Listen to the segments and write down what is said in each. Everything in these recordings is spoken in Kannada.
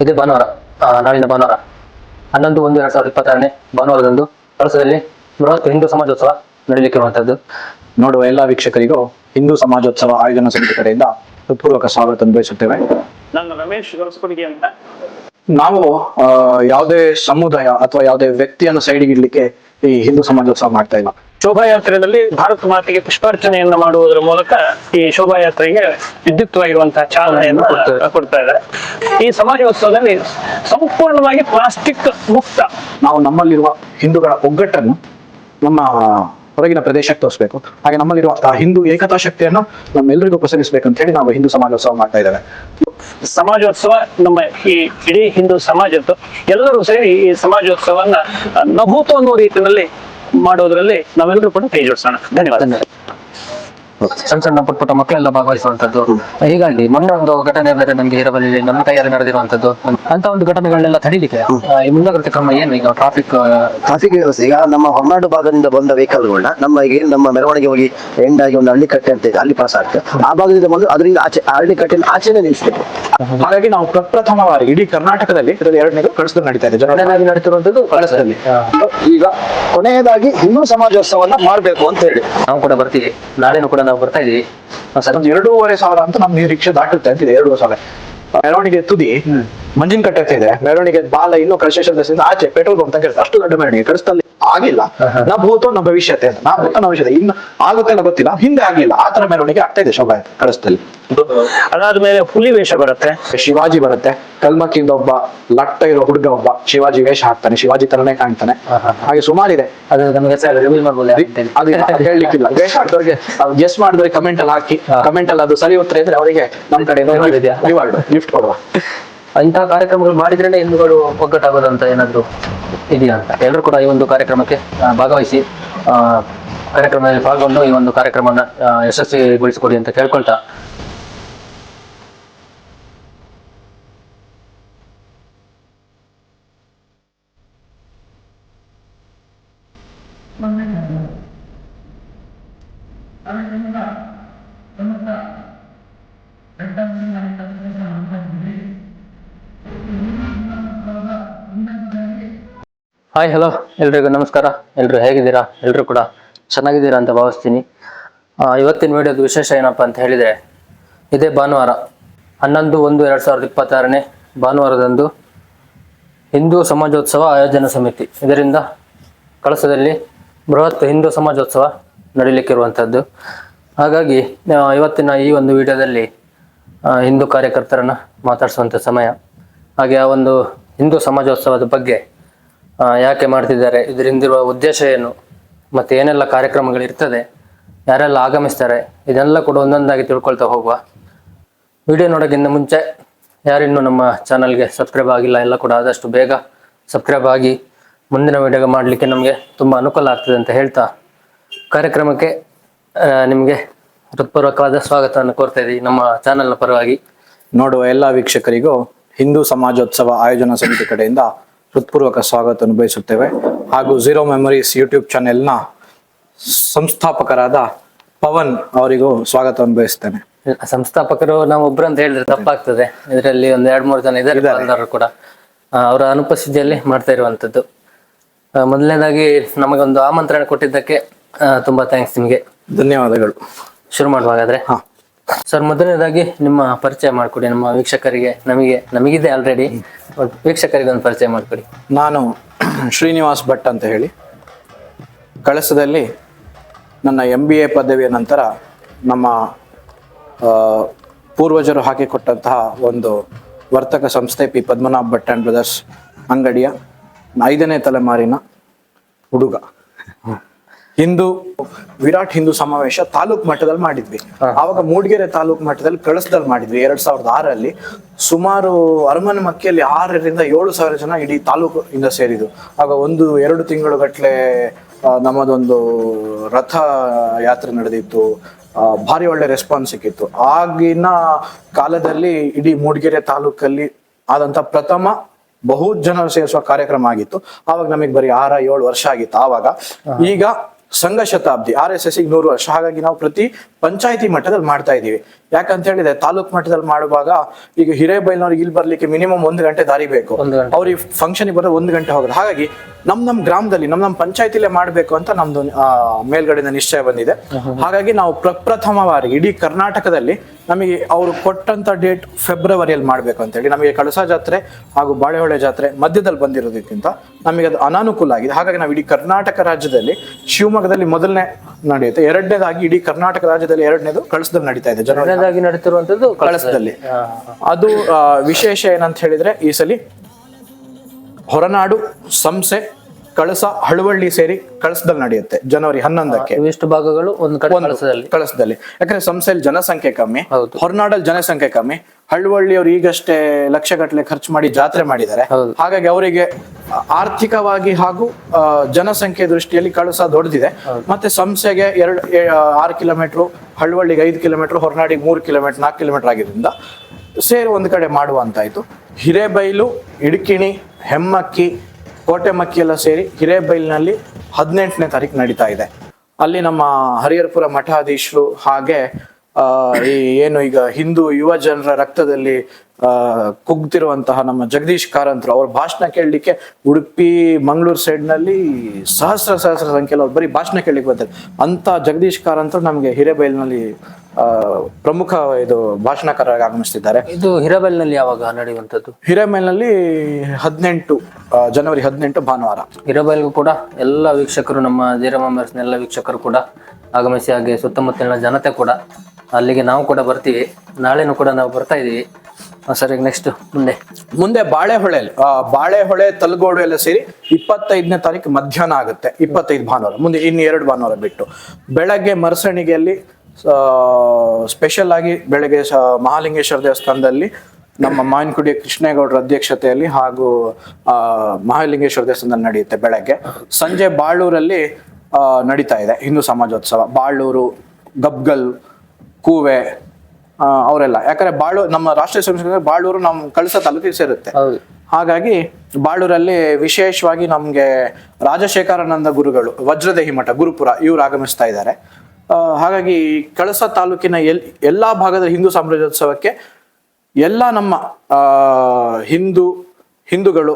ಇದೇ ಭಾನುವಾರ ನಾಳಿನ ಭಾನುವಾರ. ಹನ್ನೊಂದು ಒಂದು ಎರಡ್ ಸಾವಿರದ ಇಪ್ಪತ್ತಾರನೇ ಭಾನುವಾರದಂದು ಕಳಸದಲ್ಲಿ ಬೃಹತ್ ಹಿಂದೂ ಸಮಾಜೋತ್ಸವ ನಡೀಲಿಕ್ಕಿರುವಂತದ್ದು ನೋಡುವ ಎಲ್ಲಾ ವೀಕ್ಷಕರಿಗೂ ಹಿಂದೂ ಸಮಾಜೋತ್ಸವ ಆಯೋಜನಾ ಸಮಿತಿ ಕಡೆಯಿಂದ ಹೃತ್ಪೂರ್ವಕ ಸ್ವಾಗತ ಅನ್ವಯಿಸುತ್ತೇವೆ ನಾನು ರಮೇಶ್ ಅಂತ. ನಾವು ಯಾವುದೇ ಸಮುದಾಯ ಅಥವಾ ಯಾವುದೇ ವ್ಯಕ್ತಿಯನ್ನು ಸೈಡಿಗೆ ಇಡ್ಲಿಕ್ಕೆ ಈ ಹಿಂದೂ ಸಮಾಜೋತ್ಸವ ಮಾಡ್ತಾ ಇಲ್ಲ. ಶೋಭಾಯಾತ್ರೆಯಲ್ಲಿ ಭಾರತ ಮಾತೆಗೆ ಪುಷ್ಪಾರ್ಚನೆಯನ್ನು ಮಾಡುವುದರ ಮೂಲಕ ಈ ಶೋಭಾಯಾತ್ರೆಗೆ ವಿದ್ಯುಕ್ತವಾಗಿರುವಂತಹ ಚಾಲನೆಯನ್ನು ಕೊಡ್ತಾ- ಕೊಡ್ತಾ ಇದೆ ಈ ಸಮಾಜೋತ್ಸವದಲ್ಲಿ ಸಂಪೂರ್ಣವಾಗಿ ಪ್ಲಾಸ್ಟಿಕ್ ಮುಕ್ತ ನಾವು ನಮ್ಮಲ್ಲಿರುವ ಹಿಂದೂಗಳ ಒಗ್ಗಟ್ಟನ್ನು ನಮ್ಮ ಹೊರಗಿನ ಪ್ರದೇಶಕ್ಕೆ ತೋರಿಸಬೇಕು. ಹಾಗೆ ನಮ್ಮಲ್ಲಿರುವ ಆ ಹಿಂದೂ ಏಕತಾ ಶಕ್ತಿಯನ್ನು ನಮ್ಮೆಲ್ಲರಿಗೂ ಅಂತ ಹೇಳಿ ನಾವು ಹಿಂದೂ ಸಮಾಜೋತ್ಸವ ಮಾಡ್ತಾ ಇದ್ದೇವೆ. ಸಮಾಜೋತ್ಸವ ನಮ್ಮ ಈ ಇಡೀ ಹಿಂದೂ ಸಮಾಜದ್ದು ಎಲ್ಲರೂ ಸೇರಿ ಈ ಸಮಾಜೋತ್ಸವನ್ನ ನಭೂತ ಅನ್ನೋ ರೀತಿಯಲ್ಲಿ ಮಾಡೋದ್ರಲ್ಲಿ ನಾವೆಲ್ಲರೂ ಕೂಡ ಕೈ ಜೋಡಿಸೋಣ. ಧನ್ಯವಾದ. ಸಣ್ಣ ಸಣ್ಣ ಪುಟ್ಟ ಪುಟ್ಟ ಮಕ್ಕಳೆಲ್ಲ ಭಾಗವಹಿಸುವಂತದ್ದು ಹೀಗಾಗಿ ಮೊನ್ನೆ ಒಂದು ಘಟನೆ ಬೇರೆ ನಮ್ಗೆ ಇರಬಲ್ಲಿ ನಮ್ಮ ಕೈಯಲ್ಲಿ ನಡೆದಿರುವಂತದ್ದು ಅಂತ ಒಂದು ಘಟನೆಗಳನ್ನೆಲ್ಲ ತಡೀಲಿಕ್ಕೆ ಈ ಮುಂದಾಗ್ರತೆ ಕ್ರಮ ಏನು ಈಗ ಟ್ರಾಫಿಕ್ ಟ್ರಾಫಿಕ್ ವ್ಯವಸ್ಥೆ ಈಗ ನಮ್ಮ ಹೊರನಾಡು ಭಾಗದಿಂದ ಬಂದ ವೆಹಿಕಲ್ಗಳನ್ನ ನಮ್ಮ ಈಗ ಏನ್ ನಮ್ಮ ಮೆರವಣಿಗೆ ಹೋಗಿ ಎಂಡ್ ಆಗಿ ಒಂದು ಹಳ್ಳಿ ಕಟ್ಟೆ ಅಂತ ಇದೆ ಅಲ್ಲಿ ಪಾಸ್ ಆಗ್ತದೆ ಆ ಭಾಗದಿಂದ ಬಂದು ಅದರಿಂದ ಆಚೆ ಹಳ್ಳಿ ಕಟ್ಟೆ ಆಚೆನೆ ನಿಲ್ಲಿಸ್ಬೇಕು. ಹಾಗಾಗಿ ನಾವು ಪ್ರಪ್ರಥಮವಾಗಿ ಇಡೀ ಕರ್ನಾಟಕದಲ್ಲಿ ಇದರಲ್ಲಿ ಎರಡನೇದು ಕಳಿಸಲು ನಡೀತಾ ಇದೆ ಜನ ನಡೀತಿರುವಂತದ್ದು ಕಳಸದಲ್ಲಿ. ಈಗ ಕೊನೆಯದಾಗಿ ಹಿಂದೂ ಸಮಾಜೋತ್ಸವನ್ನ ಮಾಡಬೇಕು ಅಂತ ಹೇಳಿ. ನಾವು ಕೂಡ ಬರ್ತೀವಿ ನಾಳೆನು ಕೂಡ ನಾವು ಬರ್ತಾ ಇದೀವಿ ಒಂದು ಎರಡೂವರೆ ಸಾವಿರ ಅಂತ ನಮ್ಮ ನಿರೀಕ್ಷೆ ದಾಟುತ್ತೆ ಅಂತಿದೆ ಎರಡೂವರೆ ಸಾವಿರ. ಮೆರವಣಿಗೆ ತುದಿ. ಮಂಜಿನ ಕಟ್ಟೆ ಅಂತ ಇದೆ. ಮೆರವಣಿಗೆ ಬಾಲ ಇನ್ನೂ ಕನ್ಸ್ಟ್ರಕ್ಷನ್ ಆಚೆ ಪೆಟ್ರೋಲ್ ಬಂಕ್ ಅಂತ ಅಷ್ಟು ದೊಡ್ಡ ಮೆರವಣಿಗೆ. ಕಳಿಸ್ತಲ್ಲಿ ಆಗಿಲ್ಲ. ನಾ ಭೂತೋ ನಮ್ಮ ಭವಿಷ್ಯತೆ ಅಂತ. ನಾ ಭೂತ ನಮ್ಮ ಭವಿಷ್ಯತೆ. ಇನ್ನು ಆಗುತ್ತೆ ಅನ್ನೋ ಗೊತ್ತಿಲ್ಲ. ಹಿಂದೆ ಆಗಿಲ್ಲ. ಆ ತರ ಮೆರವಣಿಗೆ ಆಗ್ತಾ ಇದೆ ಶೋಭಾ ಕಳಿಸ್ತಲ್ಲಿ ಅದಾದ್ಮೇಲೆ ಹುಲಿ ವೇಷ ಬರುತ್ತೆ. ಶಿವಾಜಿ ಬರುತ್ತೆ. ಕಲ್ಮಕ್ಕಿಂದ ಒಬ್ಬ ಲಟ್ಟ ಇರೋ ಹುಡುಗ ಒಬ್ಬ ಶಿವಾಜಿ ವೇಷ ಹಾಕ್ತಾನೆ. ಶಿವಾಜಿ ತರನೇ ಕಾಣ್ತಾನೆ. ಹಾಗೆ ಸುಮಾರಿದೆ. ಹೇಳಲಿಕ್ಕಿಲ್ಲ. ವೇಷ ಹಾಕಿದವ್ರಿಗೆ ಗೆಸ್ ಮಾಡಿದ್ರೆ ಕಮೆಂಟ್ ಅಲ್ಲಿ ಹಾಕಿ. ಕಮೆಂಟ್ ಅಲ್ಲಿ ಅದು ಸರಿ ಉತ್ತರ ಇದ್ರೆ ಅವರಿಗೆ ನಮ್ ಕಡೆ? ರಿವಾರ್ಡ್ ಗಿಫ್ಟ್ ಕೊಡುವ. ಇಂತಹ ಕಾರ್ಯಕ್ರಮಗಳು ಮಾಡಿದ್ರೇನೆ ಹಿಂದೂಗಳು ಒಗ್ಗಟ್ಟಾಗೋದಂತ ಏನಾದ್ರು ಇದೆಯಾ ಅಂತ ಎಲ್ಲರೂ ಕೂಡ ಈ ಒಂದು ಕಾರ್ಯಕ್ರಮಕ್ಕೆ ಭಾಗವಹಿಸಿ ಆ, ಕಾರ್ಯಕ್ರಮದಲ್ಲಿ ಪಾಲ್ಗೊಂಡು ಈ ಒಂದು ಕಾರ್ಯಕ್ರಮನ ಯಶಸ್ವಿಗೊಳಿಸಿಕೊಡಿ ಅಂತ ಕೇಳ್ಕೊಳ್ತಾ ಹಾಯ್ ಹಲೋ ಎಲ್ರಿಗೂ ನಮಸ್ಕಾರ. ಎಲ್ಲರೂ ಹೇಗಿದ್ದೀರಾ? ಎಲ್ಲರೂ ಕೂಡ ಚೆನ್ನಾಗಿದ್ದೀರಾ ಅಂತ ಭಾವಿಸ್ತೀನಿ. ಇವತ್ತಿನ ವಿಡಿಯೋದ ವಿಶೇಷ ಏನಪ್ಪ ಅಂತ ಹೇಳಿದ್ರೆ, ಇದೇ ಭಾನುವಾರ, ಹನ್ನೊಂದು ಒಂದು ಎರಡು ಸಾವಿರದ ಇಪ್ಪತ್ತಾರನೇ ಭಾನುವಾರದಂದು ಹಿಂದೂ ಸಮಾಜೋತ್ಸವ ಆಯೋಜನಾ ಸಮಿತಿ. ಇದರಿಂದ ಕಳಸದಲ್ಲಿ ಬೃಹತ್ ಹಿಂದೂ ಸಮಾಜೋತ್ಸವ ನಡೀಲಿಕ್ಕಿರುವಂಥದ್ದು. ಹಾಗಾಗಿ ಇವತ್ತಿನ ಈ ಒಂದು ವಿಡಿಯೋದಲ್ಲಿ ಹಿಂದೂ ಕಾರ್ಯಕರ್ತರನ್ನ ಮಾತಾಡಿಸುವಂಥ ಸಮಯ ಹಾಗೆ ಆ ಒಂದು ಹಿಂದೂ ಸಮಾಜೋತ್ಸವದ ಬಗ್ಗೆ ಯಾಕೆ ಮಾಡ್ತಿದ್ದಾರೆ, ಇದರಿಂದಿರುವ ಉದ್ದೇಶ ಏನು, ಮತ್ತೆ ಏನೆಲ್ಲ ಕಾರ್ಯಕ್ರಮಗಳಿರ್ತದೆ ಯಾರೆಲ್ಲ ಆಗಮಿಸ್ತಾರೆ, ಇದೆಲ್ಲ ಕೂಡ ಒಂದೊಂದಾಗಿ ತಿಳ್ಕೊಳ್ತಾ ಹೋಗುವ. ವಿಡಿಯೋ ನೋಡೋಕ್ಕಿಂತ ಮುಂಚೆ ಯಾರಿನ್ನೂ ನಮ್ಮ ಚಾನಲ್ಗೆ ಸಬ್ಸ್ಕ್ರೈಬ್ ಆಗಿಲ್ಲ, ಎಲ್ಲ ಕೂಡ ಆದಷ್ಟು ಬೇಗ ಸಬ್ಸ್ಕ್ರೈಬ್ ಆಗಿ ಮುಂದಿನ ವಿಡಿಯೋ ಮಾಡಲಿಕ್ಕೆ ನಮಗೆ ತುಂಬ ಅನುಕೂಲ ಆಗ್ತದೆ ಅಂತ ಹೇಳ್ತಾ ಕಾರ್ಯಕ್ರಮಕ್ಕೆ ನಿಮಗೆ ಹೃತ್ಪೂರ್ವಕವಾದ ಸ್ವಾಗತವನ್ನು ಕೋರ್ತಾ ಇದ್ದೀವಿ ನಮ್ಮ ಚಾನಲ್ನ ಪರವಾಗಿ. ನೋಡುವ ಎಲ್ಲ ವೀಕ್ಷಕರಿಗೂ ಹಿಂದೂ ಸಮಾಜೋತ್ಸವ ಆಯೋಜನಾ ಸಮಿತಿ ಕಡೆಯಿಂದ ಹೃತ್ಪೂರ್ವಕ ಸ್ವಾಗತವನ್ನು ಬಯಸುತ್ತೇವೆ. ಹಾಗೂ ಝೀರೋ ಮೆಮೊರೀಸ್ ಯೂಟ್ಯೂಬ್ ಚಾನೆಲ್ನ ಸಂಸ್ಥಾಪಕರಾದ ಪವನ್ ಅವರಿಗೂ ಸ್ವಾಗತವನ್ನು ಬಯಸ್ತೇನೆ ಸಂಸ್ಥಾಪಕರು ನಾವು ಒಬ್ರು ಅಂತ ಹೇಳಿದ್ರೆ ತಪ್ಪಾಗ್ತದೆ. ಇದರಲ್ಲಿ ಒಂದ್ ಎರಡ್ ಮೂರು ಜನ ಇದ್ದಾರೆ ಕೂಡ. ಅವರ ಅನುಪಸ್ಥಿತಿಯಲ್ಲಿ ಮಾಡ್ತಾ ಇರುವಂತದ್ದು. ಮೊದಲನೇದಾಗಿ ನಮಗೊಂದು ಆಮಂತ್ರಣ ಕೊಟ್ಟಿದ್ದಕ್ಕೆ ತುಂಬಾ ಥ್ಯಾಂಕ್ಸ್ ನಿಮಗೆ. ಧನ್ಯವಾದಗಳು. ಶುರು ಮಾಡುವಾಗಾದ್ರೆ ಹಾ. ಸರ್ ಮೊದಲನೇದಾಗಿ ನಿಮ್ಮ ಪರಿಚಯ ಮಾಡಿಕೊಡಿ. ನಮ್ಮ ವೀಕ್ಷಕರಿಗೆ ನಮಗೆ, ನಮಗಿದೆ ಆಲ್ರೆಡಿ ವೀಕ್ಷಕರಿಗೆ ಒಂದು ಪರಿಚಯ ಮಾಡಿಕೊಡಿ. ನಾನು ಶ್ರೀನಿವಾಸ್ ಭಟ್ ಅಂತ ಹೇಳಿ. ಕಳಸದಲ್ಲಿ ನನ್ನ ಎಂ ಬಿ ಎ ಪದವಿಯ ನಂತರ ನಮ್ಮ ಪೂರ್ವಜರು ಹಾಕಿಕೊಟ್ಟಂತಹ ಒಂದು ವರ್ತಕ ಸಂಸ್ಥೆ P. Padmanabh Bhat and brothers ಅಂಗಡಿಯ ಐದನೇ ತಲೆಮಾರಿನ ಹುಡುಗ. ಹಿಂದೂ ವಿರಾಟ್ ಹಿಂದೂ ಸಮಾವೇಶ ತಾಲೂಕ್ ಮಟ್ಟದಲ್ಲಿ ಮಾಡಿದ್ವಿ. ಆವಾಗ ಮೂಡಿಗೆರೆ ತಾಲೂಕ್ ಮಟ್ಟದಲ್ಲಿ ಕಳಸದಲ್ಲಿ ಮಾಡಿದ್ವಿ. ಎರಡ್ ಸಾವಿರದ ಆರಲ್ಲಿ ಸುಮಾರು ಅರಮನೆ ಮಕ್ಕಿಯಲ್ಲಿ ಆರರಿಂದ ಏಳು ಸಾವಿರ ಜನ ಇಡೀ ತಾಲೂಕು ಇಂದ ಸೇರಿದ್ರು. ಆಗ ಒಂದು ಎರಡು ತಿಂಗಳು ಗಟ್ಲೆ ಆ, ನಮ್ಮದೊಂದು ರಥ ಯಾತ್ರೆ ನಡೆದಿತ್ತು. ಭಾರಿ ಒಳ್ಳೆ ರೆಸ್ಪಾನ್ಸ್ ಸಿಕ್ಕಿತ್ತು. ಆಗಿನ ಕಾಲದಲ್ಲಿ ಇಡೀ ಮೂಡಿಗೆರೆ ತಾಲೂಕಲ್ಲಿ ಆದಂತ ಪ್ರಥಮ ಬಹು ಜನರು ಸೇರಿಸುವ ಕಾರ್ಯಕ್ರಮ ಆಗಿತ್ತು. ಆವಾಗ ನಮಗೆ ಬರೀ ಆರ ಏಳು ವರ್ಷ ಆಗಿತ್ತು ಆವಾಗ. ಈಗ ಸಂಘ ಶತಾಬ್ದಿ ಆರ್ ಎಸ್ ಎಸ್ ನೂರು ವರ್ಷ. ಹಾಗಾಗಿ ನಾವು ಪ್ರತಿ ಪಂಚಾಯತಿ ಮಟ್ಟದಲ್ಲಿ ಮಾಡ್ತಾ ಇದೀವಿ ಯಾಕಂತ ಹೇಳಿದ್ರೆ ತಾಲೂಕ್ ಮಟ್ಟದಲ್ಲಿ ಮಾಡುವಾಗ ಈಗ ಹಿರೇಬೈಲ್ನವ್ರಿಗೆ ಇಲ್ಲಿ ಬರ್ಲಿಕ್ಕೆ ಮಿನಿಮಮ್ ಒಂದು ಗಂಟೆ ದಾರಿ ಬೇಕು. ಅವ್ರಿಗೆ ಫಂಕ್ಷನ್ ಬರೋ ಒಂದು ಗಂಟೆ ಹೋಗೋದು. ಹಾಗಾಗಿ ನಮ್ ನಮ್ ಗ್ರಾಮದಲ್ಲಿ ನಮ್ ನಮ್ ಪಂಚಾಯತಿಲೇ ಮಾಡ್ಬೇಕು ಅಂತ ನಮ್ದು ಮೇಲ್ಗಡೆ ಮೇಲ್ಗಡೆಯಿಂದ ನಿಶ್ಚಯ ಬಂದಿದೆ. ಹಾಗಾಗಿ ನಾವು ಪ್ರಪ್ರಥಮ ಬಾರಿ ಇಡೀ ಕರ್ನಾಟಕದಲ್ಲಿ ನಮಗೆ ಅವರು ಕೊಟ್ಟಂತ ಡೇಟ್ ಫೆಬ್ರವರಿಯಲ್ಲಿ ಮಾಡ್ಬೇಕು ಅಂತ ಹೇಳಿ ನಮಗೆ ಕಳಸ ಜಾತ್ರೆ ಹಾಗೂ ಬಾಳೆಹೊಳೆ ಜಾತ್ರೆ ಮಧ್ಯದಲ್ಲಿ ಬಂದಿರೋದಕ್ಕಿಂತ ನಮಗೆ ಅದು ಅನಾನುಕೂಲ ಆಗಿದೆ. ಹಾಗಾಗಿ ನಾವು ಇಡೀ ಕರ್ನಾಟಕ ರಾಜ್ಯದಲ್ಲಿ ಶಿವಮೊಗ್ಗದಲ್ಲಿ ಮೊದಲನೇ ನಡೆಯುತ್ತೆ. ಎರಡನೇದಾಗಿ ಇಡೀ ಕರ್ನಾಟಕ ರಾಜ್ಯದಲ್ಲಿ ಎರಡನೇದು ಕಳಸದಲ್ಲಿ ನಡೀತಾ ಇದೆ ಜನರಾಗಿ ನಡೀತಿರುವಂತದ್ದು ಕಳಸದಲ್ಲಿ. ಅದು ವಿಶೇಷ ಏನಂತ ಹೇಳಿದ್ರೆ ಈ ಸಲಿ ಹೊರನಾಡು ಸಂಸೆ ಕಳಸ ಹಳುವಳ್ಳಿ ಸೇರಿ ಕಳಸದಲ್ಲಿ ನಡೆಯುತ್ತೆ. ಜನವರಿ ಹನ್ನೊಂದಕ್ಕೆ. ಇಷ್ಟು ಭಾಗಗಳು ಒಂದು ಕಡೆ ಕಳಸದಲ್ಲಿ. ಕಳಸದಲ್ಲಿ. ಯಾಕಂದ್ರೆ ಸಂಸ್ಥೆಯಲ್ಲಿ ಜನಸಂಖ್ಯೆ ಕಮ್ಮಿ. ಹೊರನಾಡಲ್ಲಿ ಜನಸಂಖ್ಯೆ ಕಮ್ಮಿ ಹಳ್ಳಿಯವರು ಈಗಷ್ಟೇ ಲಕ್ಷಗಟ್ಟಲೆ ಖರ್ಚು ಮಾಡಿ ಜಾತ್ರೆ ಮಾಡಿದ್ದಾರೆ. ಹಾಗಾಗಿ ಅವರಿಗೆ ಆರ್ಥಿಕವಾಗಿ ಹಾಗೂ ಜನಸಂಖ್ಯೆ ದೃಷ್ಟಿಯಲ್ಲಿ ಕಳಸ ದೊಡ್ಡದಿದೆ. ಮತ್ತೆ ಸಂಸ್ಥೆಗೆ ಎರಡು ಆರು ಕಿಲೋಮೀಟರ್ ಹಳ್ಳುವಳ್ಳಿಗೆ ಐದು ಕಿಲೋಮೀಟರ್ ಹೊರನಾಡಿಗೆ ಮೂರು ಕಿಲೋಮೀಟರ್ ನಾಲ್ಕು ಕಿಲೋಮೀಟರ್ ಆಗಿದ್ದರಿಂದ ಸೇರಿ ಒಂದು ಕಡೆ ಮಾಡುವಂತಾಯಿತು. ಹಿರೇಬೈಲು ಇಡುಕಿಣಿ ಹೆಮ್ಮಕ್ಕಿ ಕೋಟೆಮಕ್ಕಿ ಎಲ್ಲ ಸೇರಿ ಹಿರೇಬೈಲ್ನಲ್ಲಿ ಹದಿನೆಂಟನೇ ತಾರೀಕು ನಡೀತಾ ಇದೆ. ಅಲ್ಲಿ ನಮ್ಮ ಹರಿಹರಪುರ ಮಠಾಧೀಶರು ಹಾಗೆ ಈ ಏನು ಈಗ ಹಿಂದೂ ಯುವ ಜನರ ರಕ್ತದಲ್ಲಿ ಕುಗ್ತಿರುವಂತಹ ನಮ್ಮ ಜಗದೀಶ್ ಕಾರಂತರು ಅವ್ರ ಭಾಷಣ ಕೇಳಲಿಕ್ಕೆ ಉಡುಪಿ, ಮಂಗಳೂರು ಸೈಡ್ನಲ್ಲಿ ಸಹಸ್ರ ಸಹಸ್ರ ಸಂಖ್ಯೆಯಲ್ಲಿ ಅವ್ರು ಬರೀ ಭಾಷಣ ಕೇಳಲಿಕ್ಕೆ ಬರ್ತಾರೆ. ಅಂತ ಜಗದೀಶ್ ಕಾರಂತರು ನಮಗೆ ಹಿರೇಬೈಲ್ನಲ್ಲಿ ಪ್ರಮುಖ ಇದು ಭಾಷಣಕಾರರಾಗಿ ಆಗಮಿಸ್ತಿದ್ದಾರೆ. ಇದು ಹಿರಬೆಲ್ನಲ್ಲಿ ಯಾವಾಗ ನಡೆಯುವಂಥದ್ದು? ಹಿರೇಬೈಲ್ನಲ್ಲಿ ಹದಿನೆಂಟು ಜನವರಿ ಹದಿನೆಂಟು ಭಾನುವಾರ. ಹಿರಬೈಲ್ಗೂ ಕೂಡ ಎಲ್ಲ ವೀಕ್ಷಕರು ನಮ್ಮ ಜೀರಮಾಂಬರ್ಸ್ನ ಎಲ್ಲ ವೀಕ್ಷಕರು ಕೂಡ ಆಗಮಿಸಿ ಹಾಗೆ ಸುತ್ತಮುತ್ತಲಿನ ಜನತೆ ಕೂಡ ಅಲ್ಲಿಗೆ ನಾವು ಕೂಡ ಬರ್ತೀವಿ. ನಾಳೆನೂ ಕೂಡ ನಾವು ಬರ್ತಾ ಇದ್ದೀವಿ. ಸರಿ ನೆಕ್ಸ್ಟ್ ಮುಂದೆ. ಮುಂದೆ ಬಾಳೆಹೊಳೆಯಲ್ಲಿ ಬಾಳೆಹೊಳೆ ತಲಗೋಡು ಎಲ್ಲ ಸೇರಿ ಇಪ್ಪತ್ತೈದನೇ ತಾರೀಕು ಮಧ್ಯಾಹ್ನ ಆಗುತ್ತೆ ಇಪ್ಪತ್ತೈದು ಭಾನುವಾರ. ಮುಂದೆ ಇನ್ನು ಎರಡು ಭಾನುವಾರ ಬಿಟ್ಟು. ಬೆಳಗ್ಗೆ ಮರಸಣಿಗೆಯಲ್ಲಿ ಸ್ಪೆಷಲ್ ಆಗಿ ಬೆಳಗ್ಗೆ ಸ ಮಹಾಲಿಂಗೇಶ್ವರ ದೇವಸ್ಥಾನದಲ್ಲಿ ನಮ್ಮ ಮಾವಿನಕುಡಿ ಕೃಷ್ಣೇಗೌಡರ ಅಧ್ಯಕ್ಷತೆಯಲ್ಲಿ ಹಾಗೂ ಆ, ಮಹಾಲಿಂಗೇಶ್ವರ ದೇವಸ್ಥಾನದಲ್ಲಿ ನಡೆಯುತ್ತೆ ಬೆಳಗ್ಗೆ. ಸಂಜೆ ಬಾಳೂರಲ್ಲಿ ನಡೀತಾ ಇದೆ ಹಿಂದೂ ಸಮಾಜೋತ್ಸವ. ಬಾಳೂರು ಗಬ್ಗಲ್ ಕೂವೆ ಆ, ಅವರೆಲ್ಲ. ಯಾಕಂದ್ರೆ ಬಾಳು ನಮ್ಮ ರಾಷ್ಟ್ರೀಯ ಸಂಸ್ಕೃತಿ ಬಾಳೂರು ನಮ್ಮ ಕಳಸ ತಾಲೂಕಿಗೆ ಸೇರುತ್ತೆ. ಹಾಗಾಗಿ ಬಾಳೂರಲ್ಲಿ ವಿಶೇಷವಾಗಿ ನಮ್ಗೆ ರಾಜಶೇಖರಾನಂದ ಗುರುಗಳು ವಜ್ರದೇಹಿ ಮಠ ಗುರುಪುರ ಇವ್ರು ಆಗಮಿಸ್ತಾ ಇದ್ದಾರೆ. ಹಾಗಾಗಿ ಕಳಸ ತಾಲೂಕಿನ ಎಲ್, ಎಲ್ಲಾ ಭಾಗದ ಹಿಂದೂ ಸಾಮ್ರಾಜ್ಯೋತ್ಸವಕ್ಕೆ ಎಲ್ಲ ನಮ್ಮ ಹಿಂದೂ, ಹಿಂದೂಗಳು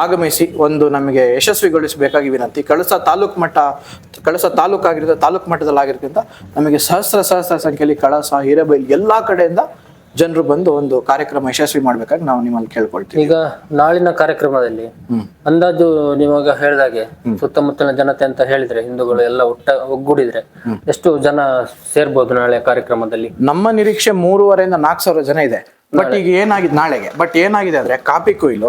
ಆಗಮಿಸಿ ಒಂದು ನಮಗೆ ಯಶಸ್ವಿಗೊಳಿಸಬೇಕಾಗಿ ವಿನಂತಿ. ಕಳಸ ತಾಲೂಕು ಮಟ್ಟ, ಕಳಸ ತಾಲೂಕು ಆಗಿರುತ್ತೆ ತಾಲೂಕು ಮಟ್ಟದಲ್ಲಿ ಆಗಿರೋದ್ರಿಂದ ನಮಗೆ ಸಹಸ್ರ ಸಹಸ್ರ ಸಂಖ್ಯೆಯಲ್ಲಿ ಕಳಸ, ಹಿರೇಬೈಲ್ ಎಲ್ಲ ಕಡೆಯಿಂದ ಜನರು ಬಂದು ಒಂದು ಕಾರ್ಯಕ್ರಮ ಯಶಸ್ವಿ ಮಾಡ್ಬೇಕಾಗಿ ನಾವು ನಿಮ್ಮಲ್ಲಿ ಕೇಳ್ಕೊಳ್ತೀವಿ. ಈಗ ನಾಳಿನ ಕಾರ್ಯಕ್ರಮದಲ್ಲಿ ಅಂದಾಜು ನೀವಾಗ ಹೇಳಿದಾಗೆ ಸುತ್ತಮುತ್ತಲಿನ ಜನತೆ ಅಂತ ಹೇಳಿದ್ರೆ ಹಿಂದೂಗಳು ಎಲ್ಲ ಒಟ್ಟ ಒಗ್ಗೂಡಿದ್ರೆ ಎಷ್ಟು ಜನ ಸೇರ್ಬೋದು ನಾಳೆ ಕಾರ್ಯಕ್ರಮದಲ್ಲಿ? ನಮ್ಮ ನಿರೀಕ್ಷೆ ಮೂರುವರೆಯಿಂದ ನಾಲ್ಕು ಸಾವಿರ ಜನ ಇದೆ. ಬಟ್ ಈಗ ಏನಾಗಿದೆ ನಾಳೆಗೆ? ಬಟ್ ಏನಾಗಿದೆ ಅಂದ್ರೆ ಕಾಫಿ ಕೊಯ್ಲು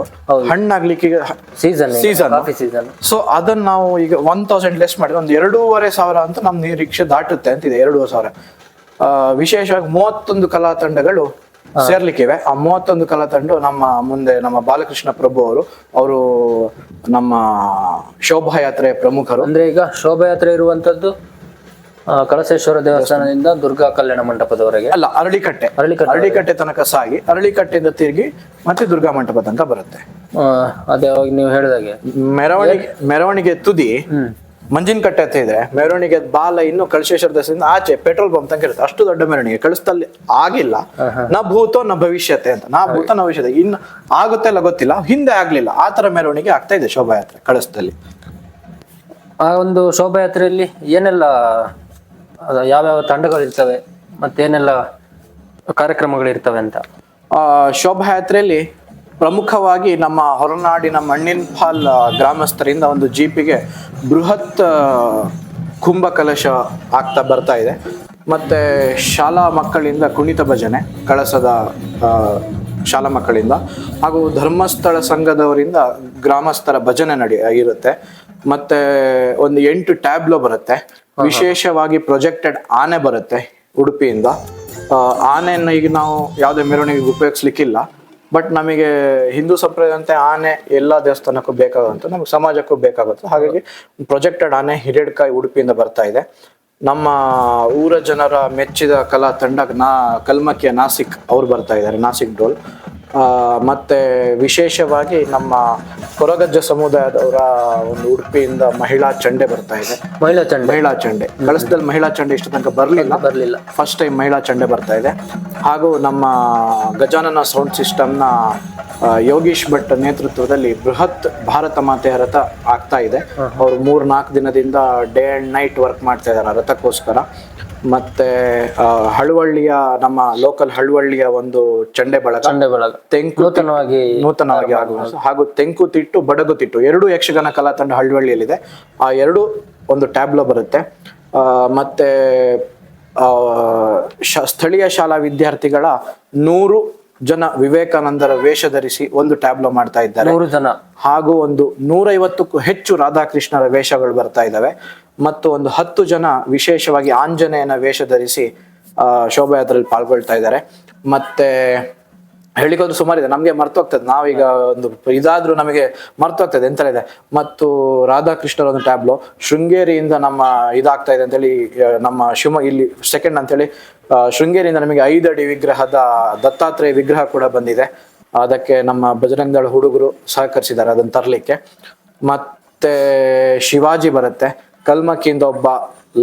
ಹಣ್ಣಾಗ್ಲಿಕ್ಕೆ ಈಗ ಸೀಸನ್ ಸೀಸನ್ ಸೀಸನ್ ಸೊ ಅದನ್ನ ನಾವು ಈಗ ಒನ್ ತೌಸಂಡ್ ಲೆಸ್ ಮಾಡಿದ್ರೆ ಒಂದು ಎರಡೂವರೆ ಸಾವಿರ ಅಂತ ನಮ್ಮ ನಿರೀಕ್ಷೆ ದಾಟುತ್ತೆ ಅಂತಿದೆ ಎರಡೂವರೆ ಸಾವಿರ. ವಿಶೇಷವಾಗಿ ಮೂವತ್ತೊಂದು ಕಲಾ ತಂಡಗಳು ಸೇರ್ಲಿಕ್ಕಿವೆ. ಆ ಮೂವತ್ತೊಂದು ಕಲಾ ತಂಡ ನಮ್ಮ ಮುಂದೆ ನಮ್ಮ ಬಾಲಕೃಷ್ಣ ಪ್ರಭು ಅವರು ಅವರು ನಮ್ಮ ಶೋಭಾಯಾತ್ರೆಯ ಪ್ರಮುಖರು. ಅಂದ್ರೆ ಈಗ ಶೋಭಾಯಾತ್ರೆ ಇರುವಂತದ್ದು ಕಳಸೇಶ್ವರ ದೇವಸ್ಥಾನದಿಂದ ದುರ್ಗಾ ಕಲ್ಯಾಣ ಮಂಟಪದವರೆಗೆ? ಅಲ್ಲ ಅರಳಿಕಟ್ಟೆ. ಅರಳಿಕಟ್ಟೆ. ಅರಳಿಕಟ್ಟೆ ತನಕ ಸಾಗಿ ಅರಳಿಕಟ್ಟೆಯಿಂದ ತಿರುಗಿ ಮತ್ತೆ ದುರ್ಗಾ ಮಂಟಪ ತನಕ ಬರುತ್ತೆ. ಅದೇ ಅವಾಗ ನೀವು ಹೇಳಿದಾಗೆ. ಮೆರವಣಿಗೆ ಮೆರವಣಿಗೆ ತುದಿ ಮಂಜಿನ ಕಟ್ಟೆ ಅಂತ ಇದೆ ಮೆರವಣಿಗೆ ಬಾಲ ಇನ್ನು ಕಳಶೇಶ್ವರ ದಸದಿಂದ ಆಚೆ ಪೆಟ್ರೋಲ್ ಪಂಪ್ ತನಕ ಇರುತ್ತೆ. ಅಷ್ಟು ದೊಡ್ಡ ಮೆರವಣಿಗೆ. ಕಳಿಸ್ತಲ್ಲಿ ಆಗಿಲ್ಲ. ನ ಭೂತೋ ನ ಭವಿಷ್ಯತೆ ಅಂತ. ನಾ ಭೂತ ನ ಭವಿಷ್ಯತೆ. ಇನ್ನು ಆಗುತ್ತೆ ಇಲ್ಲ ಗೊತ್ತಿಲ್ಲ. ಹಿಂದೆ ಆಗ್ಲಿಲ್ಲ. ಆ ತರ ಮೆರವಣಿಗೆ ಆಗ್ತಾ ಇದೆ ಶೋಭಾಯಾತ್ರೆ ಕಳಿಸ್ತಲ್ಲಿ ಆ ಒಂದು ಶೋಭಾಯಾತ್ರೆಯಲ್ಲಿ ಏನೆಲ್ಲ ಯಾವ್ಯಾವ ತಂಡಗಳು ಇರ್ತವೆ ಮತ್ತೇನೆಲ್ಲ ಕಾರ್ಯಕ್ರಮಗಳಿರ್ತವೆ ಅಂತ? ಆ, ಶೋಭಾಯಾತ್ರೆಯಲ್ಲಿ ಪ್ರಮುಖವಾಗಿ ನಮ್ಮ ಹೊರನಾಡಿನ ಮಣ್ಣಿನ ಪಾಲ್ ಗ್ರಾಮಸ್ಥರಿಂದ ಒಂದು ಜೀಪಿಗೆ ಬೃಹತ್ ಕುಂಭ ಕಲಶ ಆಗ್ತಾ ಬರ್ತಾ ಇದೆ. ಮತ್ತೆ ಶಾಲಾ ಮಕ್ಕಳಿಂದ ಕುಣಿತ ಭಜನೆ ಕಳಸದ ಶಾಲಾ ಮಕ್ಕಳಿಂದ ಹಾಗೂ ಧರ್ಮಸ್ಥಳ ಸಂಘದವರಿಂದ ಗ್ರಾಮಸ್ಥರ ಭಜನೆ ನಡಿ ಇರುತ್ತೆ. ಮತ್ತೆ ಒಂದು ಎಂಟು ಟ್ಯಾಬ್ಲೋ ಬರುತ್ತೆ. ವಿಶೇಷವಾಗಿ ಪ್ರೊಜೆಕ್ಟೆಡ್ ಆನೆ ಬರುತ್ತೆ ಉಡುಪಿಯಿಂದ. ಆನೆಯನ್ನು ಆನೆಯನ್ನ ಈಗ ನಾವು ಯಾವುದೇ ಮೆರವಣಿಗೆಗೆ ಉಪಯೋಗಿಸ್ಲಿಕ್ಕಿಲ್ಲ. ಬಟ್ ನಮಗೆ ಹಿಂದೂ ಸಂಪ್ರದಾಯದಂತೆ ಆನೆ ಎಲ್ಲ ದೇವಸ್ಥಾನಕ್ಕೂ ಬೇಕಾಗುತ್ತೆ ನಮಗೆ ಸಮಾಜಕ್ಕೂ ಬೇಕಾಗುತ್ತೆ. ಹಾಗಾಗಿ ಪ್ರೊಜೆಕ್ಟೆಡ್ ಆನೆ ಹಿರೇಡ್ಕಾಯಿ ಉಡುಪಿಯಿಂದ ಬರ್ತಾ ಇದೆ. ನಮ್ಮ ಊರ ಜನರ ಮೆಚ್ಚಿದ ಕಲಾ ತಂಡ ನಾ ಕಲ್ಮಕ್ಕಿಯ ನಾಸಿಕ್ ಅವ್ರು ಬರ್ತಾ ಇದ್ದಾರೆ, ನಾಸಿಕ್ ಡೋಲ್. ಮತ್ತೆ ವಿಶೇಷವಾಗಿ ನಮ್ಮ ಕೊರಗಜ್ಜ ಸಮುದಾಯದವರ ಒಂದು ಉಡುಪಿಯಿಂದ ಮಹಿಳಾ ಚಂಡೆ ಬರ್ತಾ ಇದೆ. ಮಹಿಳಾ ಚಂಡೆ. ಮಹಿಳಾ ಚಂಡೆ. ಕಳಸದಲ್ಲಿ ಮಹಿಳಾ ಚಂಡೆ ಇಷ್ಟು ತನಕ ಬರಲಿಲ್ಲ. ಬರಲಿಲ್ಲ. ಫಸ್ಟ್ ಟೈಮ್ ಮಹಿಳಾ ಚಂಡೆ ಬರ್ತಾ ಇದೆ. ಹಾಗೂ ನಮ್ಮ ಗಜಾನನ ಸೌಂಡ್ ಸಿಸ್ಟಮ್ನ ಯೋಗೀಶ್ ಭಟ್ ನೇತೃತ್ವದಲ್ಲಿ ಬೃಹತ್ ಭಾರತ ಮಾತೆಯ ರಥ ಆಗ್ತಾ ಇದೆ. ಅವರು ಮೂರು ನಾಲ್ಕು ದಿನದಿಂದ ಡೇ ಆ್ಯಂಡ್ ನೈಟ್ ವರ್ಕ್ ಮಾಡ್ತಾ ಇದ್ದಾರೆ. ರಥಕ್ಕೋಸ್ಕರ. ಮತ್ತೆ ಹಳುವಳ್ಳಿಯ ನಮ್ಮ ಲೋಕಲ್ ಹಳುವಳ್ಳಿಯ ಒಂದು ಚಂಡೆ ಬಳಗ. ಚಂಡೆ ಬಳಗ. ತೆಂಕು ನೂತನವಾಗಿ ನೂತನವಾಗಿ ಆಗುವ ಹಾಗೂ ತೆಂಕು ತಿಟ್ಟು ಬಡಗು ತಿಟ್ಟು. ಎರಡು ಯಕ್ಷಗಾನ ಕಲಾ ತಂಡ ಹಳುವಳ್ಳಿಯಲ್ಲಿದೆ. ಆ ಎರಡು ಒಂದು ಟ್ಯಾಬ್ಲೋ ಬರುತ್ತೆ. ಆ, ಮತ್ತೆ ಸ್ಥಳೀಯ ಶಾಲಾ ವಿದ್ಯಾರ್ಥಿಗಳ ನೂರು ಜನ ವಿವೇಕಾನಂದರ ವೇಷ ಧರಿಸಿ ಒಂದು ಟ್ಯಾಬ್ಲೋ ಮಾಡ್ತಾ ಇದ್ದಾರೆ. ನೂರು ಜನ. ಹಾಗೂ ಒಂದು ನೂರೈವತ್ತಕ್ಕೂ ಹೆಚ್ಚು ರಾಧಾಕೃಷ್ಣರ ವೇಷಗಳು ಬರ್ತಾ ಇದ್ದಾವೆ. ಮತ್ತು ಒಂದು ಹತ್ತು ಜನ ವಿಶೇಷವಾಗಿ ಆಂಜನೇಯನ ವೇಷ ಧರಿಸಿ ಶೋಭಾಯಾತ್ರೆಯಲ್ಲಿ ಪಾಲ್ಗೊಳ್ತಾ ಇದ್ದಾರೆ. ಮತ್ತೆ ಹೇಳಿಕೋದು ಸುಮಾರಿದೆ ನಮಗೆ ಮರ್ತೋಗ್ತದೆ. ನಾವೀಗ ಒಂದು ಇದಾದ್ರೂ ನಮಗೆ ಮರ್ತೋಗ್ತದೆ ಎಂತ ಇದೆ. ಮತ್ತು ರಾಧಾಕೃಷ್ಣರ ಒಂದು ಟ್ಯಾಬ್ಲೋ. ಶೃಂಗೇರಿಯಿಂದ ನಮ್ಮ ಇದಾಗ್ತಾ ಇದೆ ಅಂತೇಳಿ ನಮ್ಮ ಶಿವಮೊಗ್ಗ ಇಲ್ಲಿ ಸೆಕೆಂಡ್ ಅಂತೇಳಿ ಶೃಂಗೇರಿಯಿಂದ ನಮಗೆ ಐದಡಿ ವಿಗ್ರಹದ ದತ್ತಾತ್ರೇಯ ವಿಗ್ರಹ ಕೂಡ ಬಂದಿದೆ. ಅದಕ್ಕೆ ನಮ್ಮ ಬಜರಂಗದಳ ಹುಡುಗರು ಸಹಕರಿಸಿದ್ದಾರೆ. ಅದನ್ನ ತರಲಿಕ್ಕೆ. ಮತ್ತೆ ಶಿವಾಜಿ ಬರುತ್ತೆ. ಕಲ್ಮಕ್ಕಿಯಿಂದ ಒಬ್ಬ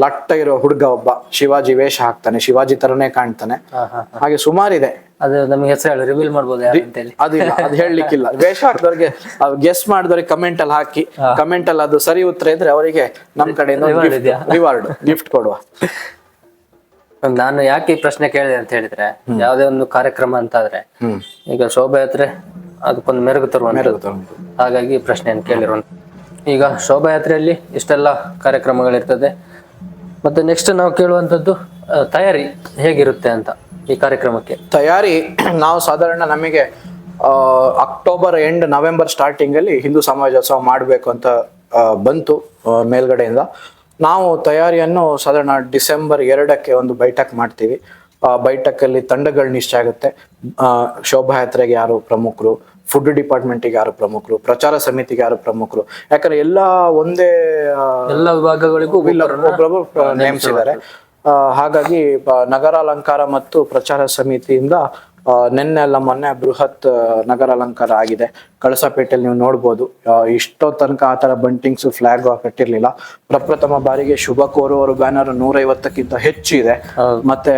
ಲಟ್ಟ ಇರೋ ಹುಡುಗ ಒಬ್ಬ ಶಿವಾಜಿ ವೇಷ ಹಾಕ್ತಾನೆ ಶಿವಾಜಿ ತರನೇ ಕಾಣ್ತಾನೆ. ಹಾಗೆ ಸುಮಾರಿದೆ ಅದು ನಮಗೆ ಹೆಸರು ಹೇಳಿ ರಿವೀಲ್ ಮಾಡ್ಬೋದು ಅದು ಹೇಳಲಿಕ್ಕಿಲ್ಲ. ವೇಷ ಹಾಕಿದವ್ರಿಗೆ ಗೆಸ್ ಮಾಡಿದವ್ರಿಗೆ ಕಮೆಂಟ್ ಅಲ್ಲಿ ಹಾಕಿ ಕಮೆಂಟ್ ಅಲ್ಲಿ ಅದು ಸರಿ ಉತ್ತರ ಇದ್ರೆ ಅವರಿಗೆ ನಮ್ಮ ಕಡೆಯಿಂದ ರಿವಾರ್ಡ್ ಗಿಫ್ಟ್ ಕೊಡುವ. ನಾನು ಯಾಕೆ ಈ ಪ್ರಶ್ನೆ ಕೇಳಿದೆ ಅಂತ ಹೇಳಿದ್ರೆ ಯಾವುದೇ ಒಂದು ಕಾರ್ಯಕ್ರಮ ಅಂತ ಆದ್ರೆ ಈಗ ಶೋಭಾಯಾತ್ರೆ ಅದಕ್ಕೊಂದು ಮೆರುಗು ತರುವ ಹಾಗಾಗಿ ಈ ಪ್ರಶ್ನೆಯನ್ನು ಕೇಳಿರುವಂತ ಈಗ ಶೋಭಾಯಾತ್ರೆಯಲ್ಲಿ ಇಷ್ಟೆಲ್ಲ ಕಾರ್ಯಕ್ರಮಗಳಿರ್ತದೆ. ಮತ್ತೆ ನೆಕ್ಸ್ಟ್ ನಾವು ಕೇಳುವಂಥದ್ದು ತಯಾರಿ ಹೇಗಿರುತ್ತೆ ಅಂತ ಈ ಕಾರ್ಯಕ್ರಮಕ್ಕೆ? ತಯಾರಿ ನಾವು ಸಾಧಾರಣ ನಮಗೆ ಅಕ್ಟೋಬರ್ ಎಂಡ್ ನವೆಂಬರ್ ಸ್ಟಾರ್ಟಿಂಗ್ ಅಲ್ಲಿ ಹಿಂದೂ ಸಮಾಜೋತ್ಸವ ಮಾಡಬೇಕು ಅಂತ ಬಂತು ಮೇಲ್ಗಡೆಯಿಂದ. ನಾವು ತಯಾರಿಯನ್ನು ಸಾಧಾರಣ ಡಿಸೆಂಬರ್ ಎರಡಕ್ಕೆ ಒಂದು ಬೈಠಕ್ ಮಾಡ್ತೀವಿ. ಆ ಬೈಠಕ್ಕಲ್ಲಿ ತಂಡಗಳು ನಿಶ್ಚಯ ಆಗುತ್ತೆ. ಶೋಭಾಯಾತ್ರೆಗೆ ಯಾರು ಪ್ರಮುಖರು ಫುಡ್ ಡಿಪಾರ್ಟ್ಮೆಂಟಿಗೆ ಯಾರು ಪ್ರಮುಖರು ಪ್ರಚಾರ ಸಮಿತಿಗೆ ಯಾರು ಪ್ರಮುಖರು? ಯಾಕಂದ್ರೆ ಎಲ್ಲ ಒಂದೇ ಎಲ್ಲ ವಿಭಾಗಗಳಿಗೂ ಒಬ್ಬೊಬ್ಬರು ನೇಮಿಸಿದ್ದಾರೆ. ಹಾಗಾಗಿ ನಗರ ಅಲಂಕಾರ ಮತ್ತು ಪ್ರಚಾರ ಸಮಿತಿಯಿಂದ ನಿನ್ನೆ ಅಲ್ಲ ಮೊನ್ನೆ ಬೃಹತ್ ನಗರ ಅಲಂಕಾರ ಆಗಿದೆ. ಕಳಸಪೇಟೆಯಲ್ಲಿ ನೀವು ನೋಡ್ಬೋದು. ಇಷ್ಟೋ ತನಕ ಆ ತರ ಬಂಟಿಂಗ್ಸ್ ಫ್ಲಾಗ್ ಕಟ್ಟಿರ್ಲಿಲ್ಲ ಪ್ರಪ್ರಥಮ ಬಾರಿಗೆ ಶುಭ ಕೋರುವವರು ಬ್ಯಾನರ್ ನೂರೈವತ್ತಕ್ಕಿಂತ ಹೆಚ್ಚು ಇದೆ. ಮತ್ತೆ